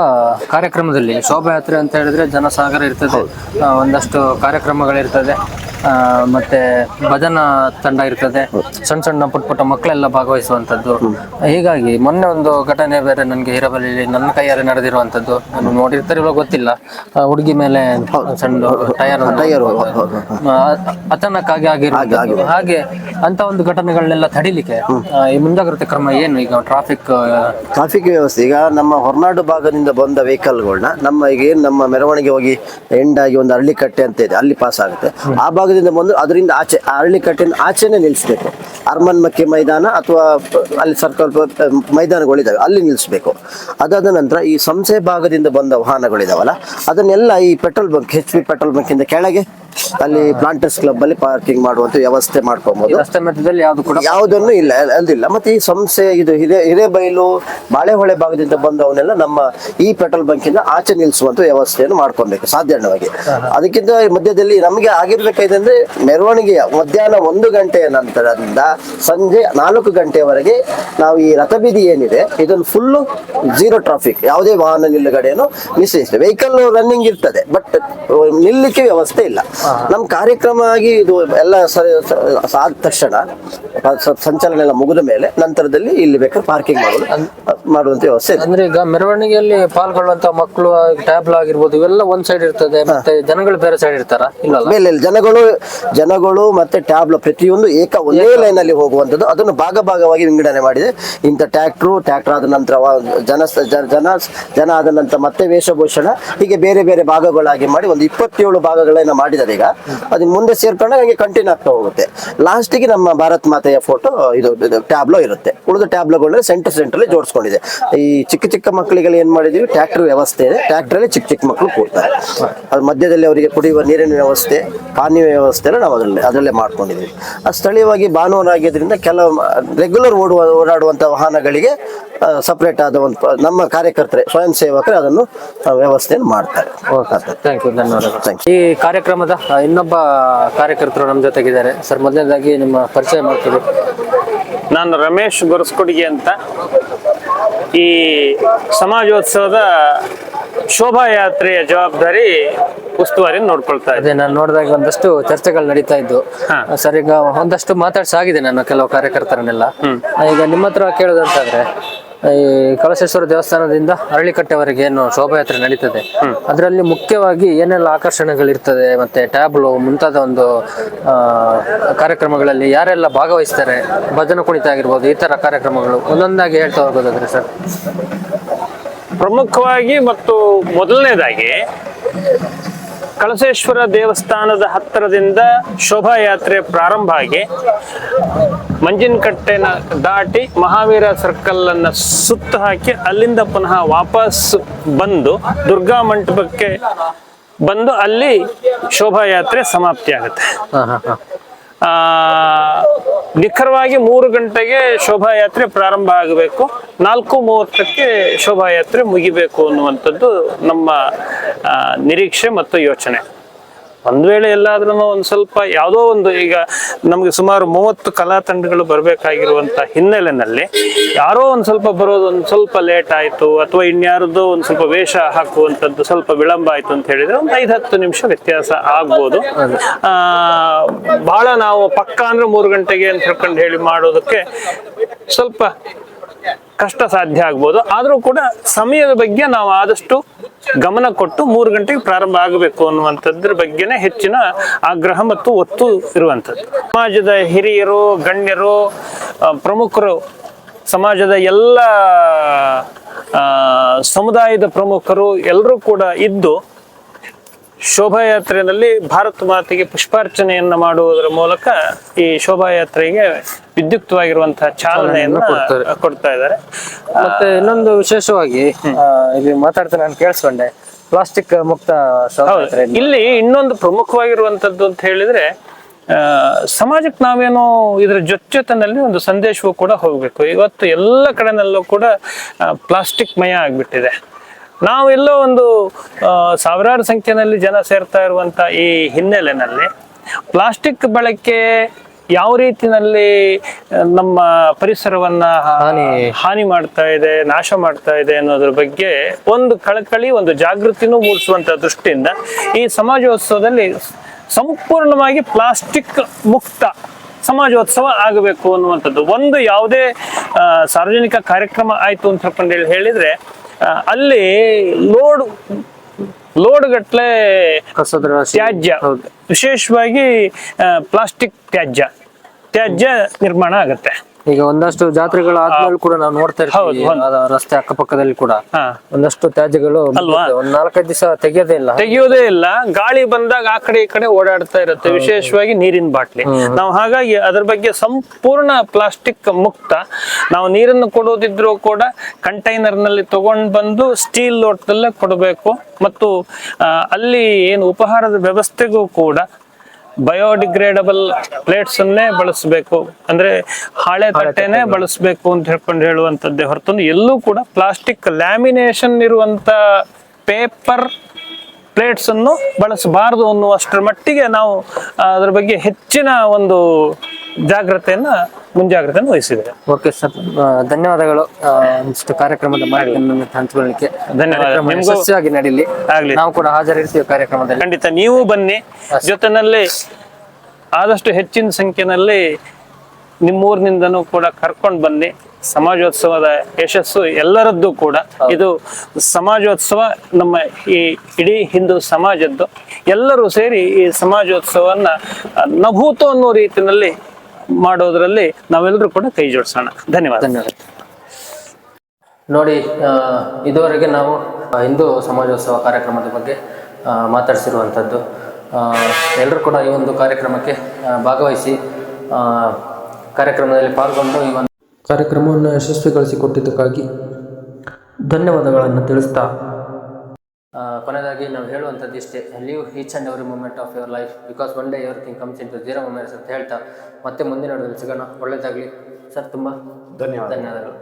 ಕಾರ್ಯಕ್ರಮದಲ್ಲಿ ಶೋಭಾಯಾತ್ರೆ ಅಂತ ಹೇಳಿದ್ರೆ ಜನಸಾಗರ ಇರ್ತದೆ ಒಂದಷ್ಟು ಕಾರ್ಯಕ್ರಮಗಳಿರ್ತದೆ ಮತ್ತೆ ಭಜನಾ ತಂಡ ಇರ್ತದೆ ಸಣ್ಣ ಸಣ್ಣ ಪುಟ್ಟ ಪುಟ್ಟ ಮಕ್ಕಳೆಲ್ಲ ಭಾಗವಹಿಸುವಂಥದ್ದು ಹೀಗಾಗಿ ಮೊನ್ನೆ ಒಂದು ಘಟನೆ ಬೇರೆ ನನಗೆ ಹೀರಬಲ್ಲಿ ನನ್ನ ಕೈಯಾರೆ ನಡೆದಿರುವಂಥದ್ದು ನಾನು ನೋಡಿರ್ತಾರಿವಾಗ ಗೊತ್ತಿಲ್ಲ ಹುಡುಗಿ ಮೇಲೆ ಸಣ್ಣ ಟಯರ್ ಟೈರ್ ಅಚಾನಕ್ ಆಗಿ ಆಗಿರ್ಬೋದು ಹಾಗೆ ಅಂತ ಒಂದು ಘಟನೆಗಳನ್ನೆಲ್ಲ ತಡಿಲಿಕ್ಕೆ ಆ, ಈ ಮುಂಜಾಗ್ರತೆ ಕ್ರಮ ಏನು? ಈಗ ಟ್ರಾಫಿಕ್ ಟ್ರಾಫಿಕ್ ವ್ಯವಸ್ಥೆ ಈಗ ನಮ್ಮ ಹೊರನಾಡು ಭಾಗದಿಂದ ಬಂದ ವೆಹಿಕಲ್ಗಳನ್ನ ನಮ್ಮ ಈಗ ಏನು ನಮ್ಮ ಮೆರವಣಿಗೆ ಹೋಗಿ ಎಂಡ್ ಆಗಿ ಒಂದು ಅರಳಿಕಟ್ಟೆ ಅಂತ ಇದೆ ಅಲ್ಲಿ ಪಾಸ್ ಆಗುತ್ತೆ. ಆ ಭಾಗದಿಂದ ಬಂದು ಅದರಿಂದ ಆಚೆ ಆ ಅರಳಿಕಟ್ಟೆನ ಆಚೆನೆ ನಿಲ್ಲಿಸ್ಬೇಕು ಅರ್ಮನ್ ಮಕ್ಕಿ ಮೈದಾನ ಅಥವಾ ಅಲ್ಲಿ ಸರ್ಕಲ್ ಮೈದಾನಗಳಿದಾವೆ ಅಲ್ಲಿ ನಿಲ್ಲಿಸ್ಬೇಕು ಅದಾದ ನಂತರ ಈ ಸಂಸೆ ಭಾಗದಿಂದ ಬಂದ ವಾಹನಗಳಿದಾವಲ್ಲ ಅದನ್ನೆಲ್ಲ ಈ petrol bunk H P petrol bunk ಇಂದ ಕೆಳಗೆ ಅಲ್ಲಿ ಪ್ಲಾಂಟರ್ಸ್ ಕ್ಲಬ್ ಅಲ್ಲಿ ಪಾರ್ಕಿಂಗ್ ಮಾಡುವಂತ ವ್ಯವಸ್ಥೆ ಮಾಡ್ಕೊಬಹುದು ರಸ್ತೆ ಮಧ್ಯದಲ್ಲಿ ಯಾವ್ದು ಕೂಡ ಯಾವುದನ್ನು ಇಲ್ಲ ಅದಿಲ್ಲ. ಮತ್ತೆ ಈ ಸಂಸ್ಥೆ ಇದು ಹಿರೇ ಹಿರೇಬೈಲು ಬಾಳೆಹೊಳೆ ಭಾಗದಿಂದ ಬಂದವನ್ನೆಲ್ಲ ನಮ್ಮ ಈ ಪೆಟ್ರೋಲ್ ಬಂಕಿಂದ ಆಚೆ ನಿಲ್ಲಿಸುವಂತ ವ್ಯವಸ್ಥೆಯನ್ನು ಮಾಡ್ಕೊಬೇಕು ಸಾಧಾರಣವಾಗಿ. ಅದಕ್ಕಿಂತ ಮಧ್ಯದಲ್ಲಿ ನಮಗೆ ಆಗಿರ್ಬೇಕಾಯ್ತಂದ್ರೆ ಮೆರವಣಿಗೆಯ ಮಧ್ಯಾಹ್ನ ಒಂದು ಗಂಟೆಯ ನಂತರದಿಂದ ಸಂಜೆ ನಾಲ್ಕು ಗಂಟೆಯವರೆಗೆ ನಾವು ಈ ರಥಬೀದಿ ಏನಿದೆ ಇದನ್ನು ಫುಲ್ಲು ಜೀರೋ ಟ್ರಾಫಿಕ್ ಯಾವುದೇ ವಾಹನ ನಿಲುಗಡೆಯನ್ನು ನಿಶ್ಚಯಿಸಿದೆ ವೆಹಿಕಲ್ ರನ್ನಿಂಗ್ ಇರ್ತದೆ ಬಟ್ ನಿಲ್ಲಿಕ್ಕೆ ವ್ಯವಸ್ಥೆ ಇಲ್ಲ. ನಮ್ಮ ಕಾರ್ಯಕ್ರಮ ಆಗಿ ಇದು ಎಲ್ಲ ಆದ ತಕ್ಷಣ ಸಂಚಲನ ಎಲ್ಲ ಮುಗಿದ ಮೇಲೆ ನಂತರದಲ್ಲಿ ಇಲ್ಲಿ ಬೇಕಾದ್ರೆ ಪಾರ್ಕಿಂಗ್ ಮಾಡೋದು ಮಾಡುವಂತ ವ್ಯವಸ್ಥೆ ಇದೆ. ಅಂದ್ರೆ ಈಗ ಮೆರವಣಿಗೆಯಲ್ಲಿ ಪಾಲ್ಗೊಳ್ಳುವಂತ ಮಕ್ಕಳು ಟ್ಯಾಬ್ಲ್ ಆಗಿರ್ಬೋದು ಇವೆಲ್ಲ ಒಂದ್ ಸೈಡ್ ಇರ್ತದೆ ಮತ್ತೆ ಜನಗಳು ಬೇರೆ ಸೈಡ್ ಇರ್ತಾರ? ಇಲ್ಲ ಮೇಲೆ ಇಲ್ಲಿ ಜನಗಳು ಜನಗಳು ಮತ್ತೆ ಟ್ಯಾಬ್ಲ ಪ್ರತಿಯೊಂದು ಏಕ ಒಂದೇ ಲೈನ್ ಅಲ್ಲಿ ಹೋಗುವಂತದ್ದು ಅದನ್ನು ಭಾಗ ಭಾಗವಾಗಿ ವಿಂಗಡಣೆ ಮಾಡಿದೆ. ಇಂಥ ಟ್ಯಾಕ್ಟ್ರು ಟ್ಯಾಕ್ಟರ್ ಆದ ನಂತರ ವ- ಜನ ಜನ ಜನ ಜನ ಆದ ನಂತರ ಮತ್ತೆ ವೇಷಭೂಷಣ ಹೀಗೆ ಬೇರೆ ಬೇರೆ ಭಾಗಗಳಾಗಿ ಮಾಡಿ ಒಂದು ಇಪ್ಪತ್ತೇಳು ಭಾಗಗಳನ್ನ ಮಾಡಿದ್ದಾರೆ. ಆಗ್ತದೆ ಈಗ. ಅದು ಮುಂದೆ ಸೇರ್ಕೊಂಡಾಗ ಹಂಗೆ ಕಂಟಿನ್ಯೂ ಆಗ್ತಾ ಹೋಗುತ್ತೆ. ಲಾಸ್ಟಿಗೆ ನಮ್ಮ ಭಾರತ್ ಮಾತೆಯ ಫೋಟೋ ಇದು ಟ್ಯಾಬ್ಲೋ ಇರುತ್ತೆ. ಉಳಿದ ಟ್ಯಾಬ್ಲೋಗಳನ್ನ ಸೆಂಟರ್ ಸೆಂಟ್ರಲ್ಲಿ ಜೋಡಿಸ್ಕೊಂಡಿದೆ. ಈ ಚಿಕ್ಕ ಚಿಕ್ಕ ಮಕ್ಕಳಿಗೆಲ್ಲ ಏನ್ ಮಾಡಿದೀವಿ? ಟ್ಯಾಕ್ಟರ್ ವ್ಯವಸ್ಥೆ ಇದೆ. ಟ್ಯಾಕ್ಟ್ರಲ್ಲಿ ಚಿಕ್ಕ ಚಿಕ್ಕ ಮಕ್ಕಳು ಕೂರ್ತಾರೆ ಅದ್ರ ಮಧ್ಯದಲ್ಲಿ ಅವರಿಗೆ ಕುಡಿಯುವ ನೀರಿನ ವ್ಯವಸ್ಥೆ ಪಾನೀಯ ವ್ಯವಸ್ಥೆ ಎಲ್ಲ ನಾವು ಅದರಲ್ಲಿ ಅದರಲ್ಲೇ ಮಾಡ್ಕೊಂಡಿದ್ದೀವಿ ಆ ಸ್ಥಳೀಯವಾಗಿ ಭಾನುವಾರ ಆಗಿದ್ರಿಂದ ಕೆಲವು ರೆಗ್ಯುಲರ್ ಓಡುವ ಓಡಾಡುವಂತಹ ವಾಹನಗಳಿಗೆ ಸಪ್ರೇಟ್ ಆದ ಒಂದು ನಮ್ಮ ಕಾರ್ಯಕರ್ತರೆ ಸ್ವಯಂ ಸೇವಕರು ಅದನ್ನು ವ್ಯವಸ್ಥೆಯನ್ನು ಮಾಡ್ತಾರೆ. ಈ ಕಾರ್ಯಕ್ರಮದ ಇನ್ನೊಬ್ಬ ಕಾರ್ಯಕರ್ತರು ನಮ್ಮ ಜೊತೆಗಿದ್ದಾರೆ. ಸರ್ ಮೊದಲನೇದಾಗಿ ನಿಮ್ಮ ಪರಿಚಯ ಮಾಡ್ತೀವಿ ನಾನು ರಮೇಶ್ ಗೊರಸ್ಕೊಡಿಗೆ ಅಂತ. ಈ ಸಮಾಜೋತ್ಸವದ ಶೋಭಾಯಾತ್ರೆಯ ಜವಾಬ್ದಾರಿ ಉಸ್ತುವಾರಿ ನೋಡ್ಕೊಳ್ತಾ ಇದ್ದೆ ಅದೇ ನಾನು ನೋಡಿದಾಗ ಒಂದಷ್ಟು ಚರ್ಚೆಗಳು ನಡೀತಾ ಇದ್ದು. ಸರ್ ಈಗ ಒಂದಷ್ಟು ಮಾತಾಡ್ಸಾಗಿದೆ ನಾನು ಕೆಲವು ಕಾರ್ಯಕರ್ತರನ್ನೆಲ್ಲ. ಈಗ ನಿಮ್ಮ ಹತ್ರ ಕೇಳೋದಂತಾದ್ರೆ ಈ ಕಳಶೇಶ್ವರ ದೇವಸ್ಥಾನದಿಂದ ಅರಳಿಕಟ್ಟೆವರೆಗೆ ಏನು ಶೋಭಾಯಾತ್ರೆ ನಡೀತದೆ. ಅದರಲ್ಲಿ ಮುಖ್ಯವಾಗಿ ಏನೆಲ್ಲ ಆಕರ್ಷಣೆಗಳಿರ್ತದೆ ಮತ್ತೆ ಟ್ಯಾಬ್ಲು ಮುಂತಾದ ಒಂದು ಆ, ಕಾರ್ಯಕ್ರಮಗಳಲ್ಲಿ ಯಾರೆಲ್ಲ ಭಾಗವಹಿಸ್ತಾರೆ ಭಜನೆ ಕುಣಿತ ಆಗಿರ್ಬೋದು ಈ ತರ ಕಾರ್ಯಕ್ರಮಗಳು ಒಂದೊಂದಾಗಿ ಹೇಳ್ತಾ ಹೋಗೋದಾದ್ರೆ ಸರ್. ಪ್ರಮುಖವಾಗಿ ಮತ್ತು ಮೊದಲನೇದಾಗಿ ಕಳಸೇಶ್ವರ ದೇವಸ್ಥಾನದ ಹತ್ತಿರದಿಂದ ಶೋಭಾಯಾತ್ರೆ ಪ್ರಾರಂಭ ಆಗಿ ಮಂಜಿನಕಟ್ಟೆನ ದಾಟಿ ಮಹಾವೀರ ಸರ್ಕಲ್ ಅನ್ನ ಸುತ್ತ ಹಾಕಿ ಅಲ್ಲಿಂದ ಪುನಃ ವಾಪಸ್ ಬಂದು ದುರ್ಗಾ ಮಂಟಪಕ್ಕೆ ಬಂದು ಅಲ್ಲಿ ಶೋಭಾಯಾತ್ರೆ ಸಮಾಪ್ತಿ ಆಗುತ್ತೆ ಆ, ನಿಖರವಾಗಿ ಮೂರು ಗಂಟೆಗೆ ಶೋಭಾಯಾತ್ರೆ ಪ್ರಾರಂಭ ಆಗಬೇಕು. ನಾಲ್ಕು ಮೂವತ್ತಕ್ಕೆ ಶೋಭಾಯಾತ್ರೆ ಮುಗಿಬೇಕು ಅನ್ನುವಂಥದ್ದು ನಮ್ಮ ನಿರೀಕ್ಷೆ ಮತ್ತು ಯೋಚನೆ. ಒಂದ್ ವೇಳೆ ಎಲ್ಲಾದ್ರೂ ಒಂದ್ ಸ್ವಲ್ಪ ಯಾವುದೋ ಒಂದು ಈಗ ನಮ್ಗೆ ಸುಮಾರು ಮೂವತ್ತು ಕಲಾ ತಂಡಗಳು ಬರಬೇಕಾಗಿರುವಂತ ಹಿನ್ನೆಲೆಯಲ್ಲಿ ಯಾರೋ ಒಂದ್ ಸ್ವಲ್ಪ ಬರೋದು ಒಂದ್ ಸ್ವಲ್ಪ ಲೇಟ್ ಆಯ್ತು, ಅಥವಾ ಇನ್ಯಾರದೋ ಒಂದ್ ಸ್ವಲ್ಪ ವೇಷ ಹಾಕುವಂತದ್ದು ಸ್ವಲ್ಪ ವಿಳಂಬ ಆಯ್ತು ಅಂತ ಹೇಳಿದ್ರೆ ಒಂದ್ ಐದ್ ಹತ್ತು ನಿಮಿಷ ವ್ಯತ್ಯಾಸ ಆಗ್ಬೋದು. ಆ ಬಹಳ ನಾವು ಪಕ್ಕ ಅಂದ್ರೆ ಮೂರು ಗಂಟೆಗೆ ಅಂತ ಹೇಳ್ಕೊಂಡು ಹೇಳಿ ಮಾಡೋದಕ್ಕೆ ಸ್ವಲ್ಪ ಕಷ್ಟ ಸಾಧ್ಯ ಆಗ್ಬೋದು. ಆದರೂ ಕೂಡ ಸಮಯದ ಬಗ್ಗೆ ನಾವು ಆದಷ್ಟು ಗಮನ ಕೊಟ್ಟು ಮೂರು ಗಂಟೆಗೆ ಪ್ರಾರಂಭ ಆಗಬೇಕು ಅನ್ನುವಂಥದ್ರ ಬಗ್ಗೆನೇ ಹೆಚ್ಚಿನ ಆಗ್ರಹ ಮತ್ತು ಒತ್ತು ಇರುವಂಥದ್ದು. ಸಮಾಜದ ಹಿರಿಯರು, ಗಣ್ಯರು ಪ್ರಮುಖರು, ಸಮಾಜದ ಎಲ್ಲ ಸಮುದಾಯದ ಪ್ರಮುಖರು ಎಲ್ಲರೂ ಕೂಡ ಇದ್ದು ಶೋಭಾಯಾತ್ರೆಯಲ್ಲಿ ಭಾರತ ಮಾತೆಗೆ ಪುಷ್ಪಾರ್ಚನೆಯನ್ನ ಮಾಡುವುದರ ಮೂಲಕ ಈ ಶೋಭಾಯಾತ್ರೆಗೆ ವಿದ್ಯುಕ್ತವಾಗಿರುವಂತಹ ಚಾಲನೆಯನ್ನ. ಕೊಡ್ತಾ ಇದ್ದಾರೆ. ಮತ್ತೆ ಇನ್ನೊಂದು ವಿಶೇಷವಾಗಿ ಇಲ್ಲಿ ಮಾತಾಡ್ತಾ ನಾನು ಕೇಳಿಸ್ಕೊಂಡೆ. ಪ್ಲಾಸ್ಟಿಕ್ ಮುಕ್ತ ಇಲ್ಲಿ. ಇನ್ನೊಂದು ಪ್ರಮುಖವಾಗಿರುವಂತದ್ದು ಅಂತ ಹೇಳಿದ್ರೆ ಸಮಾಜಕ್ಕೆ ನಾವೇನು ಇದರ ಜೊತೆನಲ್ಲಿ ಒಂದು ಸಂದೇಶವೂ ಕೂಡ ಹೋಗ್ಬೇಕು. ಇವತ್ತು ಎಲ್ಲ ಕಡೆನಲ್ಲೂ ಕೂಡ ಪ್ಲಾಸ್ಟಿಕ್ ಮಯ ಆಗ್ಬಿಟ್ಟಿದೆ. ನಾವೆಲ್ಲೋ ಒಂದು ಸಾವಿರಾರು ಸಂಖ್ಯೆಯಲ್ಲಿ ಜನ ಸೇರ್ತಾ ಇರುವಂತ ಈ ಹಿನ್ನೆಲೆಯಲ್ಲಿ ಪ್ಲಾಸ್ಟಿಕ್ ಬಳಕೆ ಯಾವ ರೀತಿನಲ್ಲಿ ನಮ್ಮ ಪರಿಸರವನ್ನ ಹಾನಿ. ಹಾನಿ ಮಾಡ್ತಾ ಇದೆ ನಾಶ ಮಾಡ್ತಾ ಇದೆ ಅನ್ನೋದ್ರ ಬಗ್ಗೆ ಒಂದು ಕಳಕಳಿ ಒಂದು ಜಾಗೃತಿನೂ ಮೂಡಿಸುವಂತ ದೃಷ್ಟಿಯಿಂದ ಈ ಸಮಾಜೋತ್ಸವದಲ್ಲಿ ಸಂಪೂರ್ಣವಾಗಿ ಪ್ಲಾಸ್ಟಿಕ್ ಮುಕ್ತ ಸಮಾಜೋತ್ಸವ ಆಗಬೇಕು ಅನ್ನುವಂಥದ್ದು. ಒಂದು ಯಾವುದೇ ಸಾರ್ವಜನಿಕ ಕಾರ್ಯಕ್ರಮ ಆಯಿತು ಅಂತ ಹೇಳಿ ಹೇಳಿದ್ರೆ ಅಲ್ಲಿ ಲೋಡ್ ಲೋಡ್ ಗಟ್ಲೆ ಕಸದ ತ್ಯಾಜ್ಯ. ವಿಶೇಷವಾಗಿ ಪ್ಲಾಸ್ಟಿಕ್ ತ್ಯಾಜ್ಯ. ತ್ಯಾಜ್ಯ ನಿರ್ಮಾಣ ಆಗುತ್ತೆ. ಈಗ ಒಂದಷ್ಟು ಜಾತ್ರೆಗಳು ಆದ್ಮೇಲೆ ಕೂಡ ನಾವು ನೋಡ್ತಾ ಇರ್ತೀವಿ ರಸ್ತೆ ಅಕ್ಕಪಕ್ಕದಲ್ಲಿ ಕೂಡ. ಒಂದಷ್ಟು ತ್ಯಾಜ್ಯಗಳು. ಒಂದ್ ನಾಲ್ಕೈದು ದಿವಸ ತೆಗೆಯೋದೇ ಇಲ್ಲ. ತೆಗೆಯೋದೇ ಇಲ್ಲ. ಗಾಳಿ ಬಂದಾಗ ಆ ಕಡೆ ಈ ಕಡೆ ಓಡಾಡ್ತಾ ಇರುತ್ತೆ. ವಿಶೇಷವಾಗಿ ನೀರಿನ ಬಾಟ್ಲಿ. ನಾವು ಹಾಗಾಗಿ ಅದ್ರ ಬಗ್ಗೆ ಸಂಪೂರ್ಣ ಪ್ಲಾಸ್ಟಿಕ್ ಮುಕ್ತ. ನಾವು ನೀರನ್ನು ಕೊಡೋದಿದ್ರು ಕೂಡ ಕಂಟೈನರ್ನಲ್ಲಿ ತಗೊಂಡ್ ಬಂದು ಸ್ಟೀಲ್ ಲೋಟದಲ್ಲೇ ಕೊಡಬೇಕು. ಮತ್ತು ಅಲ್ಲಿ ಏನು ಉಪಹಾರದ ವ್ಯವಸ್ಥೆಗೂ ಕೂಡ ಬಯೋಡಿಗ್ರೇಡಬಲ್ ಪ್ಲೇಟ್ಸ್ ಅನ್ನೇ ಬಳಸಬೇಕು. ಅಂದ್ರೆ ಹಾಳೆ ತಟ್ಟೆನೆ ಬಳಸಬೇಕು ಅಂತ ಹೇಳ್ಕೊಂಡು ಹೇಳುವಂತದ್ದೇ ಹೊರತು ಎಲ್ಲೂ ಕೂಡ ಪ್ಲಾಸ್ಟಿಕ್ ಲ್ಯಾಮಿನೇಷನ್ ಇರುವಂತ ಪೇಪರ್ ಪ್ಲೇಟ್ಸ್ ಅನ್ನು ಬಳಸಬಾರದು ಅನ್ನುವಷ್ಟರ ಮಟ್ಟಿಗೆ ನಾವು ಅದ್ರ ಬಗ್ಗೆ ಹೆಚ್ಚಿನ ಒಂದು ಜಾಗ್ರತೆಯನ್ನ ಮುಂಜಾಗ್ರತೆಯನ್ನು ವಹಿಸಿದೆ ಓಕೆ ಸರ್ ಧನ್ಯವಾದಗಳು. ಇಷ್ಟು ಕಾರ್ಯಕ್ರಮದ ಮಾಹಿತಿಯನ್ನು ಹಂಚಿಕೊಳ್ಳಲಿಕ್ಕೆ ಧನ್ಯವಾದ. ನಡೀಲಿ. ಆಗ್ಲಿ. ನಾವು ಕೂಡ ಹಾಜರಿರ್ತೀವಿ ಕಾರ್ಯಕ್ರಮದಲ್ಲಿ. ಖಂಡಿತ ನೀವು ಬನ್ನಿ. ಜೊತೆನಲ್ಲಿ ಆದಷ್ಟು ಹೆಚ್ಚಿನ ಸಂಖ್ಯೆನಲ್ಲಿ ನಿಮ್ಮೂರಿನಿಂದನೂ ಕೂಡ ಕರ್ಕೊಂಡು ಬನ್ನಿ. ಸಮಾಜೋತ್ಸವದ ಯಶಸ್ಸು ಎಲ್ಲರದ್ದು ಕೂಡ. ಇದು ಸಮಾಜೋತ್ಸವ ನಮ್ಮ ಈ ಇಡೀ ಹಿಂದೂ ಸಮಾಜದ್ದು. ಎಲ್ಲರೂ ಸೇರಿ ಈ ಸಮಾಜೋತ್ಸವನ್ನ ಆ, ನಭೂತು ಅನ್ನೋ ರೀತಿಯಲ್ಲಿ ಮಾಡೋದ್ರಲ್ಲಿ ನಾವೆಲ್ಲರೂ ಕೂಡ ಕೈ ಜೋಡಿಸೋಣ. ಧನ್ಯವಾದ. ನೋಡಿ ಇದುವರೆಗೆ ನಾವು ಹಿಂದೂ ಸಮಾಜೋತ್ಸವ ಕಾರ್ಯಕ್ರಮದ ಬಗ್ಗೆ ಮಾತಾಡಿಸಿರುವಂಥದ್ದು. ಎಲ್ಲರೂ ಕೂಡ ಈ ಒಂದು ಕಾರ್ಯಕ್ರಮಕ್ಕೆ ಭಾಗವಹಿಸಿ ಕಾರ್ಯಕ್ರಮದಲ್ಲಿ ಪಾಲ್ಗೊಂಡು ಈ ಒಂದು ಕಾರ್ಯಕ್ರಮವನ್ನು ಯಶಸ್ವಿಗೊಳಿಸಿಕೊಟ್ಟಿದ್ದಕ್ಕಾಗಿ ಧನ್ಯವಾದಗಳನ್ನು ತಿಳಿಸ್ತಾ ಕೊನೆಯದಾಗಿ ನಾವು ಹೇಳುವಂಥದ್ದು ಇಷ್ಟೇ live each and every moment of your life because one day everything comes into zero moments ಅಂತ ಹೇಳ್ತಾ ಮತ್ತೆ ಮುಂದಿನ ಸಿಗೋಣ. ಒಳ್ಳೆಯದಾಗಲಿ ಸರ್ ತುಂಬ ಧನ್ಯವಾದ ಧನ್ಯವಾದಗಳು.